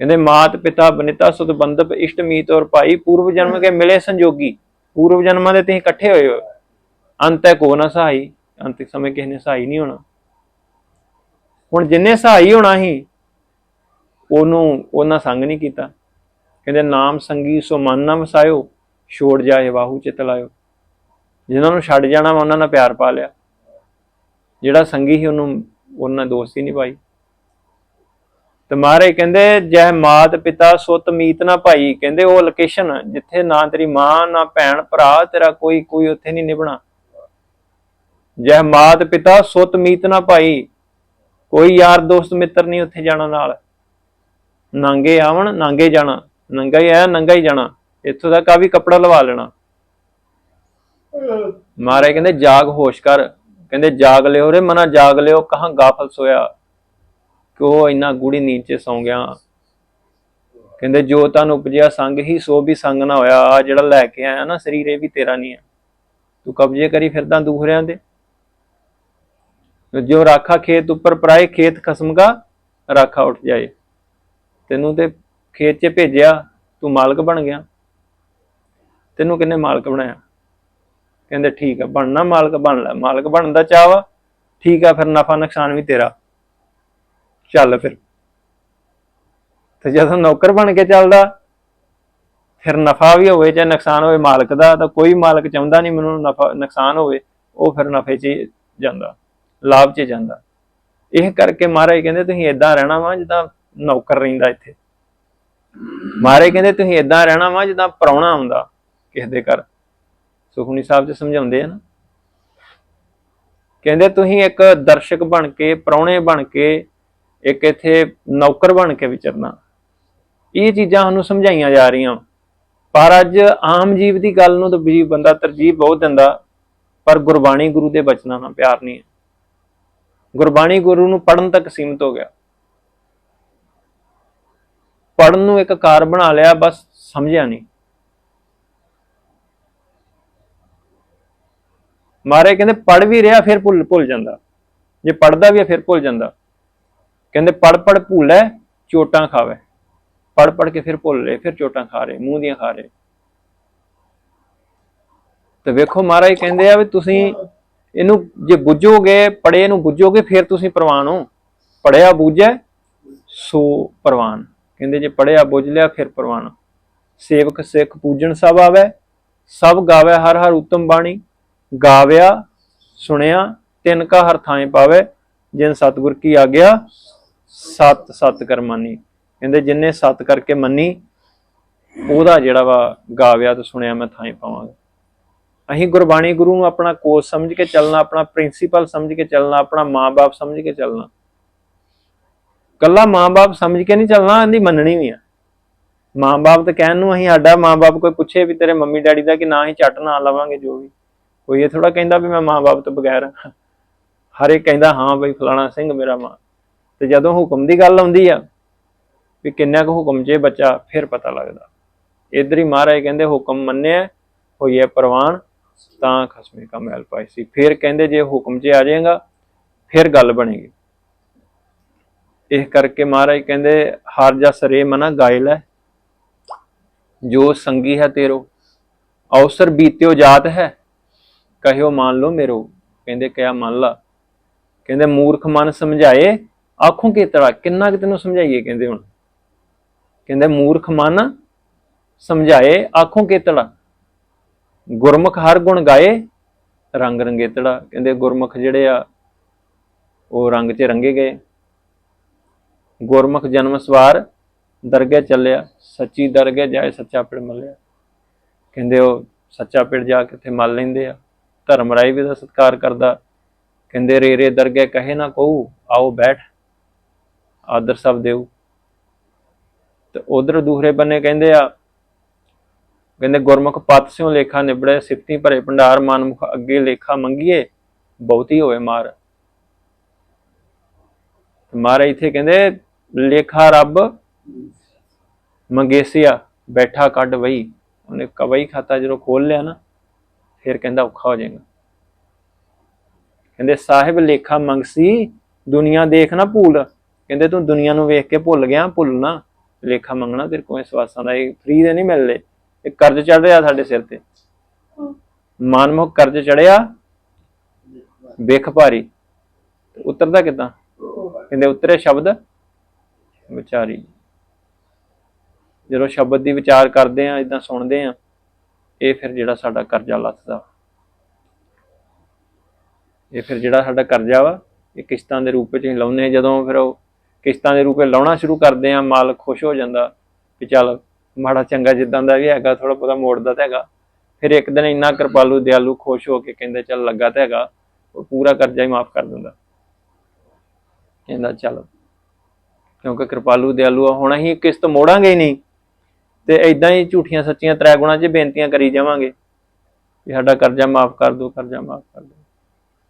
ਕਹਿੰਦੇ ਮਾਤ ਪਿਤਾ ਬਨਿਤਾ ਸੁਤ ਬੰਧਪ ਇਸ਼ਟ ਮੀਤ ਔਰ ਭਾਈ, ਪੂਰਵ ਜਨਮ ਕੇ ਮਿਲੇ ਸੰਜੋਗੀ। ਪੂਰਵ ਜਨਮਾਂ ਦੇ ਤੁਸੀਂ ਇਕੱਠੇ ਹੋਏ ਹੋ। ਅੰਤ ਹੈ ਕੋ ਨਾ ਸਹਾਈ ਅੰਤਿਕ ਸਮੇਂ ਕਿਸੇ ਨੇ ਸਹਾਈ ਨਹੀਂ ਹੋਣਾ। ਹੁਣ ਜਿੰਨੇ ਸਹਾਈ ਹੋਣਾ ਸੀ, ਉਹਨੂੰ ਉਹਨਾਂ ਸੰਗ ਨਹੀਂ ਕੀਤਾ। ਕਹਿੰਦੇ ਨਾਮ ਸੰਗੀ ਸੋ ਮਨ ਨਾ ਵਸਾਇਓ, ਛੋੜ ਜਾਏ ਵਾਹੂ ਚਿਤ ਲਾਇਓ। ਜਿਨ੍ਹਾਂ ਨੂੰ ਛੱਡ ਜਾਣਾ ਵਾ ਉਹਨਾਂ ਨਾਲ ਪਿਆਰ ਪਾ ਲਿਆ। ਜਿਹੜਾ ਸੰਗੀ ਸੀ ਉਹਨੂੰ ਉਹਨਾਂ ਦੋਸਤੀ ਨਹੀਂ ਪਾਈ। ਤੇ ਮਹਾਰਾਜ ਕਹਿੰਦੇ, ਜੈ ਮਾਤ ਪਿਤਾ ਸੁਤ ਮੀਤ ਨਾ ਭਾਈ। ਕਹਿੰਦੇ, ਉਹ ਲੋਕੇਸ਼ਨ ਜਿੱਥੇ ਨਾ ਤੇਰੀ ਮਾਂ, ਨਾ ਭੈਣ, ਭਰਾ, ਤੇਰਾ ਕੋਈ ਕੋਈ ਉੱਥੇ ਨਹੀਂ ਨਿਭਣਾ। ਜੈ ਮਾਤ ਪਿਤਾ ਸੁਤ ਮੀਤ ਨਾ ਭਾਈ। ਕੋਈ ਯਾਰ, ਦੋਸਤ, ਮਿੱਤਰ ਨਹੀਂ ਉੱਥੇ ਜਾਣਾ ਨਾਲ। ਨਾਂਗੇ ਆਵਣ, ਨਾਂਗੇ ਜਾਣਾ। ਨੰਗਾ ਹੀ ਆਇਆ, ਨੰਗਾ ਹੀ ਜਾਣਾ। ਇੱਥੋਂ ਤੱਕ ਆ ਵੀ ਕੱਪੜਾ ਲਵਾ ਲੈਣਾ। ਮਹਾਰਾਜ ਕਹਿੰਦੇ, ਜਾਗ, ਹੋਸ਼ ਕਰ। ਕਹਿੰਦੇ, ਜਾਗ ਲਿਓ ਰੇ, ਮਨਾ ਜਾਗ ਲਿਓ, ਕਹਾਂ ਗਾਫਲ ਸੋਇਆ? ਕਿ ਉਹ ਇੰਨਾ ਗੂੜੀ ਨੀਂਦ 'ਚ ਸੌਂ ਗਿਆ? ਕਹਿੰਦੇ, ਜੋ ਤਨ ਉਪਜਿਆ ਸੰਗ ਹੀ, ਸੋ ਵੀ ਸੰਗ ਨਾ ਹੋਇਆ। ਆ ਜਿਹੜਾ ਲੈ ਕੇ ਆਇਆ ਨਾ, ਸਰੀਰ ਇਹ ਵੀ ਤੇਰਾ ਨਹੀਂ ਹੈ। ਤੂੰ ਕਬਜ਼ੇ ਕਰੀ ਫਿਰਦਾ ਦੂਹਰਿਆਂ ਦੇ। ਜੋ ਰਾਖਾ ਖੇਤ ਉੱਪਰ ਪਰਾਏ, ਖੇਤ ਖਸਮਗਾ ਰਾਖਾ ਉੱਠ ਜਾਏ। ਤੈਨੂੰ ਤੇ ਖੇਤ 'ਚ ਭੇਜਿਆ, ਤੂੰ ਮਾਲਕ ਬਣ ਗਿਆ। ਤੈਨੂੰ ਕਿੰਨੇ ਮਾਲਕ ਬਣਾਇਆ? ਕਹਿੰਦੇ ਠੀਕ ਆ, ਬਣਨਾ ਮਾਲਕ ਬਣ ਲੈ, ਮਾਲਕ ਬਣਨ ਦਾ ਚਾਹ ਵਾ, ਠੀਕ ਆ, ਫਿਰ ਨਫਾ ਨੁਕਸਾਨ ਵੀ ਤੇਰਾ। ਚੱਲ ਫਿਰ। ਤੇ ਜਦੋਂ ਨੌਕਰ ਬਣ ਕੇ ਚੱਲਦਾ, ਫਿਰ ਨਫਾ ਵੀ ਹੋਵੇ, ਚਾਹੇ ਨੁਕਸਾਨ ਹੋਵੇ ਮਾਲਕ ਦਾ, ਤਾਂ ਕੋਈ ਮਾਲਕ ਚਾਹੁੰਦਾ ਨਹੀਂ ਮੈਨੂੰ ਨਫਾ, ਨੁਕਸਾਨ ਹੋਵੇ, ਉਹ ਫਿਰ ਨਫੇ 'ਚ ਜਾਂਦਾ, ਲਾਭ 'ਚ ਜਾਂਦਾ। ਇਹ ਕਰਕੇ ਮਹਾਰਾਜ ਕਹਿੰਦੇ, ਤੁਸੀਂ ਇਦਾਂ ਰਹਿਣਾ ਵਾ ਜਿੱਦਾਂ ਨੌਕਰ ਰਹਿੰਦਾ ਇੱਥੇ। ਮਹਾਰਾਜ ਕਹਿੰਦੇ, ਤੁਸੀਂ ਇਦਾਂ ਰਹਿਣਾ ਵਾ ਜਿੱਦਾਂ ਪ੍ਰਾਹੁਣਾ ਆਉਂਦਾ ਕਿਸੇ ਦੇ ਘਰ। ਸੁਖਮਨੀ ਸਾਹਿਬ ਜੀ ਸਮਝਾਉਂਦੇ ਆ ਨਾ। ਕਹਿੰਦੇ ਤੁਸੀਂ ਇੱਕ ਦਰਸ਼ਕ ਬਣ ਕੇ, ਪ੍ਰਾਹੁਣੇ ਬਣ ਕੇ, ਇੱਕ ਇੱਥੇ ਨੌਕਰ ਬਣ ਕੇ ਵਿਚਰਨਾ। ਇਹ ਚੀਜ਼ਾਂ ਸਾਨੂੰ ਸਮਝਾਈਆਂ ਜਾ ਰਹੀਆਂ। ਪਰ ਅੱਜ ਆਮ ਜੀਵ ਦੀ ਗੱਲ ਨੂੰ ਤਾਂ ਵੀ ਬੰਦਾ ਤਰਜੀਹ ਬਹੁਤ ਦਿੰਦਾ, ਪਰ ਗੁਰਬਾਣੀ ਗੁਰੂ ਦੇ ਬਚਨਾਂ ਨਾਲ ਪਿਆਰ ਨਹੀਂ ਹੈ। ਗੁਰਬਾਣੀ ਗੁਰੂ ਨੂੰ ਪੜਨ ਤੱਕ ਸੀਮਿਤ ਹੋ ਗਿਆ। ਪੜਨ ਨੂੰ ਇੱਕ ਕਾਰ ਬਣਾ ਲਿਆ, ਬਸ ਸਮਝਿਆ ਨਹੀਂ। ਮਾਰੇ ਕਹਿੰਦੇ ਪੜ ਵੀ ਰਿਹਾ ਫਿਰ ਭੁੱਲ ਭੁੱਲ ਜਾਂਦਾ। ਜੇ ਪੜਦਾ ਵੀ ਆ ਫਿਰ ਭੁੱਲ ਜਾਂਦਾ। ਕਹਿੰਦੇ ਪੜ ਪੜ ਭੁੱਲੇ ਚੋਟਾਂ ਖਾਵੇ। ਪੜ ਪੜ ਕੇ ਫਿਰ ਭੁੱਲ ਰਹੇ, ਫਿਰ ਚੋਟਾਂ ਖਾ ਰਹੇ, ਮੂੰਹ ਦੀਆਂ ਖਾ ਰਹੇ। ਤੇ ਵੇਖੋ ਮਹਾਰਾਜ ਕਹਿੰਦੇ ਆ ਵੀ ਤੁਸੀਂ ਇਹਨੂੰ ਜੇ ਬੁੱਝੋਗੇ ਪੜੇ ਨੂੰ ਬੁੱਝੋਗੇ, ਫਿਰ ਤੁਸੀਂ ਪ੍ਰਵਾਨ ਹੋ। ਪੜਿਆ ਬੁੱਝੈ ਸੋ ਪ੍ਰਵਾਨ। ਕਹਿੰਦੇ ਜੇ ਪੜਿਆ ਬੁੱਝ ਲਿਆ, ਫਿਰ ਪ੍ਰਵਾਨ। ਸੇਵਕ ਸਿੱਖ ਪੂਜਣ ਸਭ ਆਵੇ, ਸਭ ਗਾਵੇ ਹਰ ਹਰ ਉਤਮ ਬਾਣੀ। ਗਾਵਿਆ, ਸੁਣਿਆ, ਤਿੰਨ ਕਾ ਹਰ ਥਾਂ ਪਾਵੇ, ਜਿਨ ਸਤਿਗੁਰ ਕੀ ਆਗਿਆ, ਸਤ ਸਤ ਕਰਮਾਨੀ ਕਹਿੰਦੇ ਜਿਨਨੇ ਸਤ ਕਰਕੇ ਮੰਨੀ, ਉਹਦਾ ਜਿਹੜਾ ਵਾ ਗਾਵਿਆ ਤੇ ਸੁਣਿਆ ਮੈਂ ਥਾਂ ਪਾਵਾਂਗਾ। ਅਸੀਂ ਗੁਰਬਾਣੀ ਗੁਰੂ ਨੂੰ ਆਪਣਾ ਕੋਚ ਸਮਝ ਕੇ ਚੱਲਣਾ, ਆਪਣਾ ਪ੍ਰਿੰਸੀਪਲ ਸਮਝ ਕੇ ਚੱਲਣਾ, ਆਪਣਾ ਮਾਂ-ਬਾਪ ਸਮਝ ਕੇ ਚੱਲਣਾ। ਕੱਲਾ ਮਾਂ-ਬਾਪ ਸਮਝ ਕੇ ਨਹੀਂ ਚੱਲਣਾ, ਇਹਦੀ ਮੰਨਣੀ ਵੀ ਆ। ਮਾਂ-ਬਾਪ ਤੇ ਕਹਿਣ ਨੂੰ ਅਸੀਂ ਸਾਡਾ ਮਾਂ-ਬਾਪ ਕੋਈ ਪੁੱਛੇ ਵੀ ਤੇਰੇ ਮੰਮੀ ਡੈਡੀ ਦਾ ਕਿ ਨਾ ਹੀ ਚੱਟ ਨਾ ਲਵਾਂਗੇ ਜੋ ਵੀ। ਕੋਈ ਇਹ ਥੋੜਾ ਕਹਿੰਦਾ ਵੀ ਮੈਂ ਮਾਂ-ਬਾਪ ਤੋਂ ਬਗੈਰ ਹਰ ਇੱਕ ਕਹਿੰਦਾ, ਹਾਂ ਬਈ, ਫਲਾਣਾ ਸਿੰਘ ਮੇਰਾ ਮਾਂ। ਤੇ ਜਦੋਂ ਹੁਕਮ ਦੀ ਗੱਲ ਆਉਂਦੀ ਆ ਵੀ ਕਿੰਨਾ ਕੁ ਹੁਕਮ 'ਚ ਬੱਚਾ, ਫਿਰ ਪਤਾ ਲੱਗਦਾ। ਇਧਰ ਹੀ ਮਹਾਰਾਜ ਕਹਿੰਦੇ, ਹੁਕਮ ਮੰਨਿਆ ਹੋਈਏ ਪ੍ਰਵਾਨ, ਤਾਂ ਖਸਮੇ ਕਾ ਮੈਲ ਪਾਈ ਸੀ। ਫਿਰ ਕਹਿੰਦੇ, ਜੇ ਹੁਕਮ 'ਚ ਆ ਜਾਏਗਾ, ਫਿਰ ਗੱਲ ਬਣੇਗੀ। ਇਹ ਕਰਕੇ ਮਹਾਰਾਜ ਕਹਿੰਦੇ, ਹਰ ਜਸ ਰੇ ਮਨਾ ਗਾਇਲ ਹੈ ਜੋ ਸੰਗੀ ਹੈ ਤੇਰੋ ਅਵਸਰ ਬੀਤਿਓ ਜਾਤ ਹੈ ਕਹਿਓ ਮੰਨ ਲਓ ਮੇਰੋ ਕਹਿੰਦੇ ਕਿਆ ਮੰਨ ਲਾ। ਕਹਿੰਦੇ ਮੂਰਖ ਮਨ ਸਮਝਾਏ, ਆਖੋਂ ਕੀ ਤਰਾ, ਕਿੰਨਾ ਕਿ ਤੈਨੂੰ ਸਮਝਾਈਏ ਕਹਿੰਦੇ ਹੁਣ। ਕਹਿੰਦੇ ਮੂਰਖ ਮਨ ਸਮਝਾਏ, ਆਖੋਂ ਕੀ ਤੜਾ ਗੁਰਮੁਖ ਹਰ ਗੁਣ ਗਾਏ, ਰੰਗ ਰੰਗੇਤੜਾ ਕਹਿੰਦੇ ਗੁਰਮੁਖ ਜਿਹੜੇ ਆ, ਉਹ ਰੰਗ 'ਚ ਰੰਗੇ ਗਏ। ਗੁਰਮੁਖ ਜਨਮ ਸਵਾਰ ਦਰਗਹਿ ਚੱਲਿਆ, ਸੱਚੀ ਦਰਗਹਿ ਜਾਏ ਸੱਚਾ ਪਿੜ ਮੱਲਿਆ। ਕਹਿੰਦੇ ਉਹ ਸੱਚਾ ਪਿੜ ਜਾ ਕੇ ਉੱਥੇ ਮੱਲ ਲੈਂਦੇ ਆ। ਧਰਮ ਰਾਏ ਵੀ ਦਾ ਸਤਿਕਾਰ ਕਰਦਾ। ਕਹਿੰਦੇ, ਰੇ ਰੇ ਦਰਗਹਿ ਕਹੇ ਨਾ ਕਹੂ, ਆਓ ਬੈਠ, ਆਦਰ ਸਭ ਦੇਉ ਤੇ ਉਧਰ ਦੂਹਰੇ ਬੰਨੇ ਕਹਿੰਦੇ ਆ, ਕਹਿੰਦੇ, ਗੁਰਮੁਖ ਪਤ ਸਿਉ ਲੇਖਾ ਨਿਬੜੇ, ਸਿਫਤੀ ਭਰੇ ਭੰਡਾਰ, ਮਨਮੁਖ ਅੱਗੇ ਲੇਖਾ ਮੰਗੀਏ, ਬਹੁਤੀ ਹੋਵੇ ਮਾਰ। ਮਾਰਾ ਮਹਾਰਾਜ ਇੱਥੇ ਕਹਿੰਦੇ, ਲੇਖਾ ਰੱਬ ਮੰਗੇਸਿਆ, ਬੈਠਾ ਕੱਢ ਵਈ ਉਹਨੇ ਕਵਈ ਖਾਤਾ ਜਦੋਂ ਖੋਲ ਲਿਆ ਨਾ ਫਿਰ ਕਹਿੰਦਾ ਔਖਾ ਹੋ ਜਾਏਗਾ। ਕਹਿੰਦੇ, ਸਾਹਿਬ, ਲੇਖਾ ਮੰਗਸੀ, ਦੁਨੀਆ ਦੇਖ ਨਾ ਭੂਲ। ਕਹਿੰਦੇ, ਤੂੰ ਦੁਨੀਆ ਨੂੰ ਵੇਖ ਕੇ ਭੁੱਲ ਗਿਆ ਭੁੱਲਣਾ ਲੇਖਾ ਮੰਗਣਾ ਤੇਰੇ ਕੋਲ ਸਵਾਸਾਂ ਦਾ, ਇਹ ਫ੍ਰੀ ਦੇ ਨਹੀਂ ਮਿਲਦੇ। ਇਹ ਕਰਜ਼ ਚੜ ਰਿਹਾ ਸਾਡੇ ਸਿਰ ਤੇ। ਮਾਨਮੁਖ ਕਰਜ਼ ਚੜਿਆ ਵੇਖ ਭਾਰੀ। ਤੇ ਉਤਰਦਾ ਕਿਦਾਂ? ਕਹਿੰਦੇ, ਉਤਰੇ ਸ਼ਬਦ? ਵਿਚਾਰੀ। ਜਦੋਂ ਸ਼ਬਦ ਦੀ ਵਿਚਾਰ ਕਰਦੇ ਆ ਇਦਾਂ ਸੁਣਦੇ ਆ ਇਹ ਫਿਰ ਜਿਹੜਾ ਸਾਡਾ ਕਰਜ਼ਾ ਲੱਥਦਾ। ਇਹ ਫਿਰ ਜਿਹੜਾ ਸਾਡਾ ਕਰਜ਼ਾ ਵਾ, ਇਹ ਕਿਸ਼ਤਾਂ ਦੇ ਰੂਪ ਵਿੱਚ ਹੀ ਲਾਉਂਦੇ ਜਦੋਂ ਫਿਰ ਉਹ ਕਿਸ਼ਤਾਂ ਦੇ ਰੂਪ ਵਿੱਚ ਲਾਉਣਾ ਸ਼ੁਰੂ ਕਰਦੇ ਆ ਮਾਲਕ ਖੁਸ਼ ਹੋ ਜਾਂਦਾ ਕਿ ਚੱਲ ਮਾੜਾ ਚੰਗਾ ਜਿੱਦਾਂ ਦਾ ਵੀ ਹੈਗਾ ਥੋੜਾ ਬਹੁਤਾ ਮੋੜਦਾ ਤਾਂ ਹੈਗਾ। ਫਿਰ ਇੱਕ ਦਿਨ ਇੰਨਾ ਕਿਰਪਾਲੂ ਦਿਆਲੂ ਖੁਸ਼ ਹੋ ਕੇ ਕਹਿੰਦੇ, ਚੱਲ ਲੱਗਾ ਤਾਂ ਹੈਗਾ, ਉਹ ਪੂਰਾ ਕਰਜ਼ਾ ਹੀ ਮਾਫ ਕਰ ਦਿੰਦਾ। ਕਹਿੰਦਾ, ਚੱਲ ਕਿਉਂਕਿ ਕਿਰਪਾਲੂ ਦਿਆਲੂ ਆ, ਹੁਣ ਅਸੀਂ ਕਿਸ਼ਤ ਮੋੜਾਂਗੇ ਹੀ ਨਹੀਂ। ਤੇ ਇਦਾਂ ਹੀ ਝੂਠੀਆਂ ਸੱਚੀਆਂ ਤ੍ਰੈ ਗੁਣਾਂ 'ਚ ਬੇਨਤੀਆਂ ਕਰੀ ਜਾਵਾਂਗੇ ਵੀ ਸਾਡਾ ਕਰਜ਼ਾ ਮਾਫ ਕਰ ਦਿਓ, ਕਰਜ਼ਾ ਮਾਫ ਕਰ ਦਿਓ।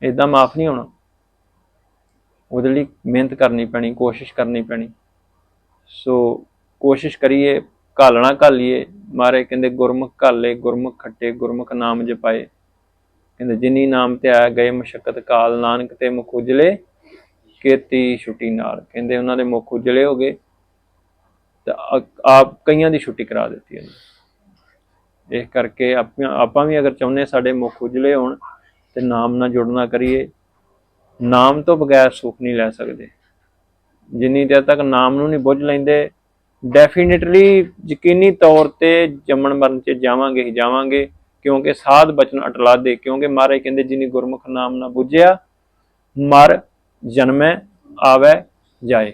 ਇਦਾਂ ਮਾਫ ਨਹੀਂ ਹੋਣਾ। ਉਹਦੇ ਲਈ ਮਿਹਨਤ ਕਰਨੀ ਪੈਣੀ, ਕੋਸ਼ਿਸ਼ ਕਰਨੀ ਪੈਣੀ। ਸੋ ਕੋਸ਼ਿਸ਼ ਕਰੀਏ ਘਾਲਣਾ ਘਾਲੀਏ। ਮਾਰੇ ਕਹਿੰਦੇ, ਗੁਰਮੁਖ ਘਾਲੇ, ਗੁਰਮੁਖ ਖੱਟੇ, ਗੁਰਮੁਖ ਨਾਮ ਜਪਾਏ। ਕਹਿੰਦੇ, ਜਿਨੀ ਨਾਮ ਤੇ ਆਇਆ ਗਏ ਮਸ਼ਕਤ ਕਾਲ, ਨਾਨਕ ਤੇ ਮੁਖ ਉਜਲੇ, ਕੀਤੀ ਛੁੱਟੀ ਨਾਲ ਕਹਿੰਦੇ, ਉਹਨਾਂ ਦੇ ਮੁਖ ਉਜਲੇ ਹੋ ਗਏ। ਤੇ ਆਪ ਕਈਆਂ ਦੀ ਛੁੱਟੀ ਕਰਾ ਦਿੱਤੀ ਉਹਨੇ ਇਸ ਕਰਕੇ ਆਪਾਂ ਆਪਾਂ ਵੀ ਅਗਰ ਚਾਹੁੰਦੇ ਸਾਡੇ ਮੁਖ ਉਜਲੇ ਹੋਣ, ਤੇ ਨਾਮ ਨਾਲ ਜੁੜਨਾ ਕਰੀਏ। ਨਾਮ ਤੋਂ ਬਗੈਰ ਸੁੱਖ ਨਹੀਂ ਲੈ ਸਕਦੇ। ਜਿੰਨੀ ਦੇਰ ਤੱਕ ਨਾਮ ਨੂੰ ਨਹੀਂ ਬੁੱਝ ਲੈਂਦੇ ਡੈਫੀਨਿਟਲੀ ਯਕੀਨੀ ਤੌਰ ਤੇ ਜੰਮਣ ਮਰਨ ਚ ਜਾਵਾਂਗੇ ਹੀ ਜਾਵਾਂਗੇ, ਕਿਉਂਕਿ ਸਾਧ ਬਚਨ ਅਟਲਾ ਦੇ, ਕਿਉਂਕਿ ਮਹਾਰਾਜ ਕਹਿੰਦੇ ਜਿਨੀ ਗੁਰਮੁਖ ਨਾਮ ਨਾ ਬੁੱਝਿਆ, ਮਰ ਜਨਮੈ, ਆਵੈ, ਜਾਏ।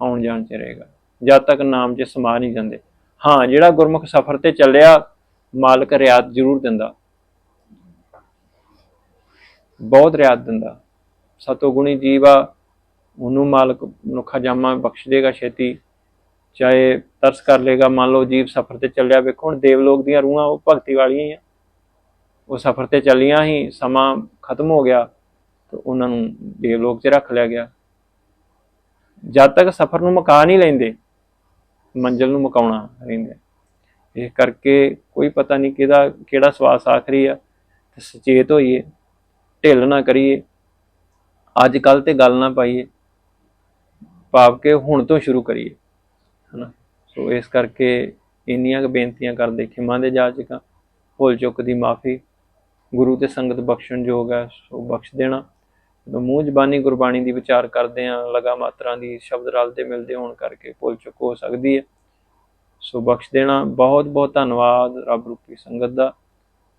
ਆਉਣ ਜਾਣ ਚ ਰਹੇਗਾ। ਜਦ ਤੱਕ ਨਾਮ 'ਚ ਸਮਾ ਨਹੀਂ ਜਾਂਦੇ। ਹਾਂ, ਜਿਹੜਾ ਗੁਰਮੁਖ ਸਫ਼ਰ ਤੇ ਚੱਲਿਆ, ਮਾਲਕ ਰਿਆਤ ਜ਼ਰੂਰ ਦਿੰਦਾ। ਬਹੁਤ ਰਿਆਤ ਦਿੰਦਾ। ਸਤੋ ਗੁਣੀ ਜੀਵ ਆ ਉਹਨੂੰ ਮਾਲਕ ਮਨੁੱਖਾ ਜਾਮਾ ਬਖਸ਼ ਦੇਗਾ ਛੇਤੀ। ਚਾਹੇ ਤਰਸ ਕਰ ਲੇਗਾ, ਮੰਨ ਲਓ ਜੀਵ ਸਫ਼ਰ ਤੇ ਚੱਲਿਆ, ਵੇਖੋ ਹੁਣ ਦੇਵਲੋਕ ਦੀਆਂ ਰੂਹਾਂ ਉਹ ਭਗਤੀ ਵਾਲੀਆਂ ਆ। ਉਹ ਸਫ਼ਰ ਤੇ ਚੱਲੀਆਂ ਹੀ, ਸਮਾਂ ਖਤਮ ਹੋ ਗਿਆ, ਤੇ ਉਹਨਾਂ ਨੂੰ ਦੇਵਲੋਕ 'ਚ ਰੱਖ ਲਿਆ ਗਿਆ। ਜਦ ਤੱਕ ਸਫ਼ਰ ਨੂੰ ਮੁਕਾ ਨਹੀਂ ਲੈਂਦੇ ਮੰਜ਼ਿਲ ਨੂੰ ਮੁਕਾਉਣਾ ਰਹਿੰਦਾ ਇਹ ਕਰਕੇ ਕੋਈ ਪਤਾ ਨਹੀਂ ਕਿਹਦਾ, ਕਿਹੜਾ ਸਵਾਸ ਆਖਰੀ ਆ ਤੇ ਸੁਚੇਤ ਹੋਈਏ, ਢਿੱਲ ਨਾ ਕਰੀਏ, ਅੱਜ ਕੱਲ ਤੇ ਗੱਲ ਨਾ ਪਾਈਏ, ਭਾਵ ਕਿ ਹੁਣ ਤੋਂ ਸ਼ੁਰੂ ਕਰੀਏ, ਹਨਾ? ਸੋ ਇਸ ਕਰਕੇ ਇੰਨੀਆਂ ਕੁ ਬੇਨਤੀਆਂ ਕਰਦੇ ਖਿਮਾ ਦੇ ਜਾਚਕਾਂ, ਭੁੱਲ ਚੁੱਕ ਦੀ ਮਾਫੀ, ਗੁਰੂ ਤੇ ਸੰਗਤ ਬਖਸ਼ਣ ਯੋਗ ਹੈ, ਸੋ ਬਖਸ਼ ਦੇਣਾ। ਜਦੋਂ ਮੂੰਹ ਜ਼ਬਾਨੀ ਗੁਰਬਾਣੀ ਦੀ ਵਿਚਾਰ ਕਰਦੇ ਆ ਲਗਾ ਮਾਤਰਾ ਦੀ ਸ਼ਬਦ ਰਲਦੇ ਮਿਲਦੇ ਹੋਣ ਕਰਕੇ ਭੁੱਲ ਚੁੱਕ ਹੋ ਸਕਦੀ ਹੈ। ਸੋ ਬਖਸ਼ ਦੇਣਾ। ਬਹੁਤ ਬਹੁਤ ਧੰਨਵਾਦ ਰੱਬ ਰੂਪੀ ਸੰਗਤ ਦਾ।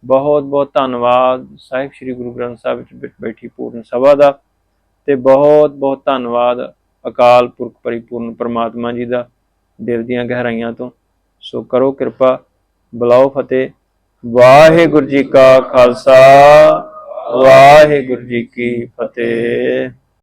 ਬਹੁਤ ਬਹੁਤ ਧੰਨਵਾਦ ਸਾਹਿਬ ਸ੍ਰੀ ਗੁਰੂ ਗ੍ਰੰਥ ਸਾਹਿਬ ਵਿੱਚ ਬੈ- ਬੈਠੀ ਪੂਰਨ ਸਭਾ ਦਾ ਤੇ ਬਹੁਤ ਬਹੁਤ ਧੰਨਵਾਦ ਅਕਾਲ ਪੁਰਖ ਪਰਿਪੂਰਨ ਪਰਮਾਤਮਾ ਜੀ ਦਾ ਦਿਲ ਦੀਆਂ ਗਹਿਰਾਈਆਂ ਤੋਂ। ਸੋ ਕਰੋ ਕਿਰਪਾ, ਬੁਲਾਓ ਫਤਿਹ। ਵਾਹਿਗੁਰੂ ਜੀ ਕਾ ਖਾਲਸਾ। ਵਾਹਿਗੁਰੂ ਜੀ ਕੀ ਫਤਿਹ।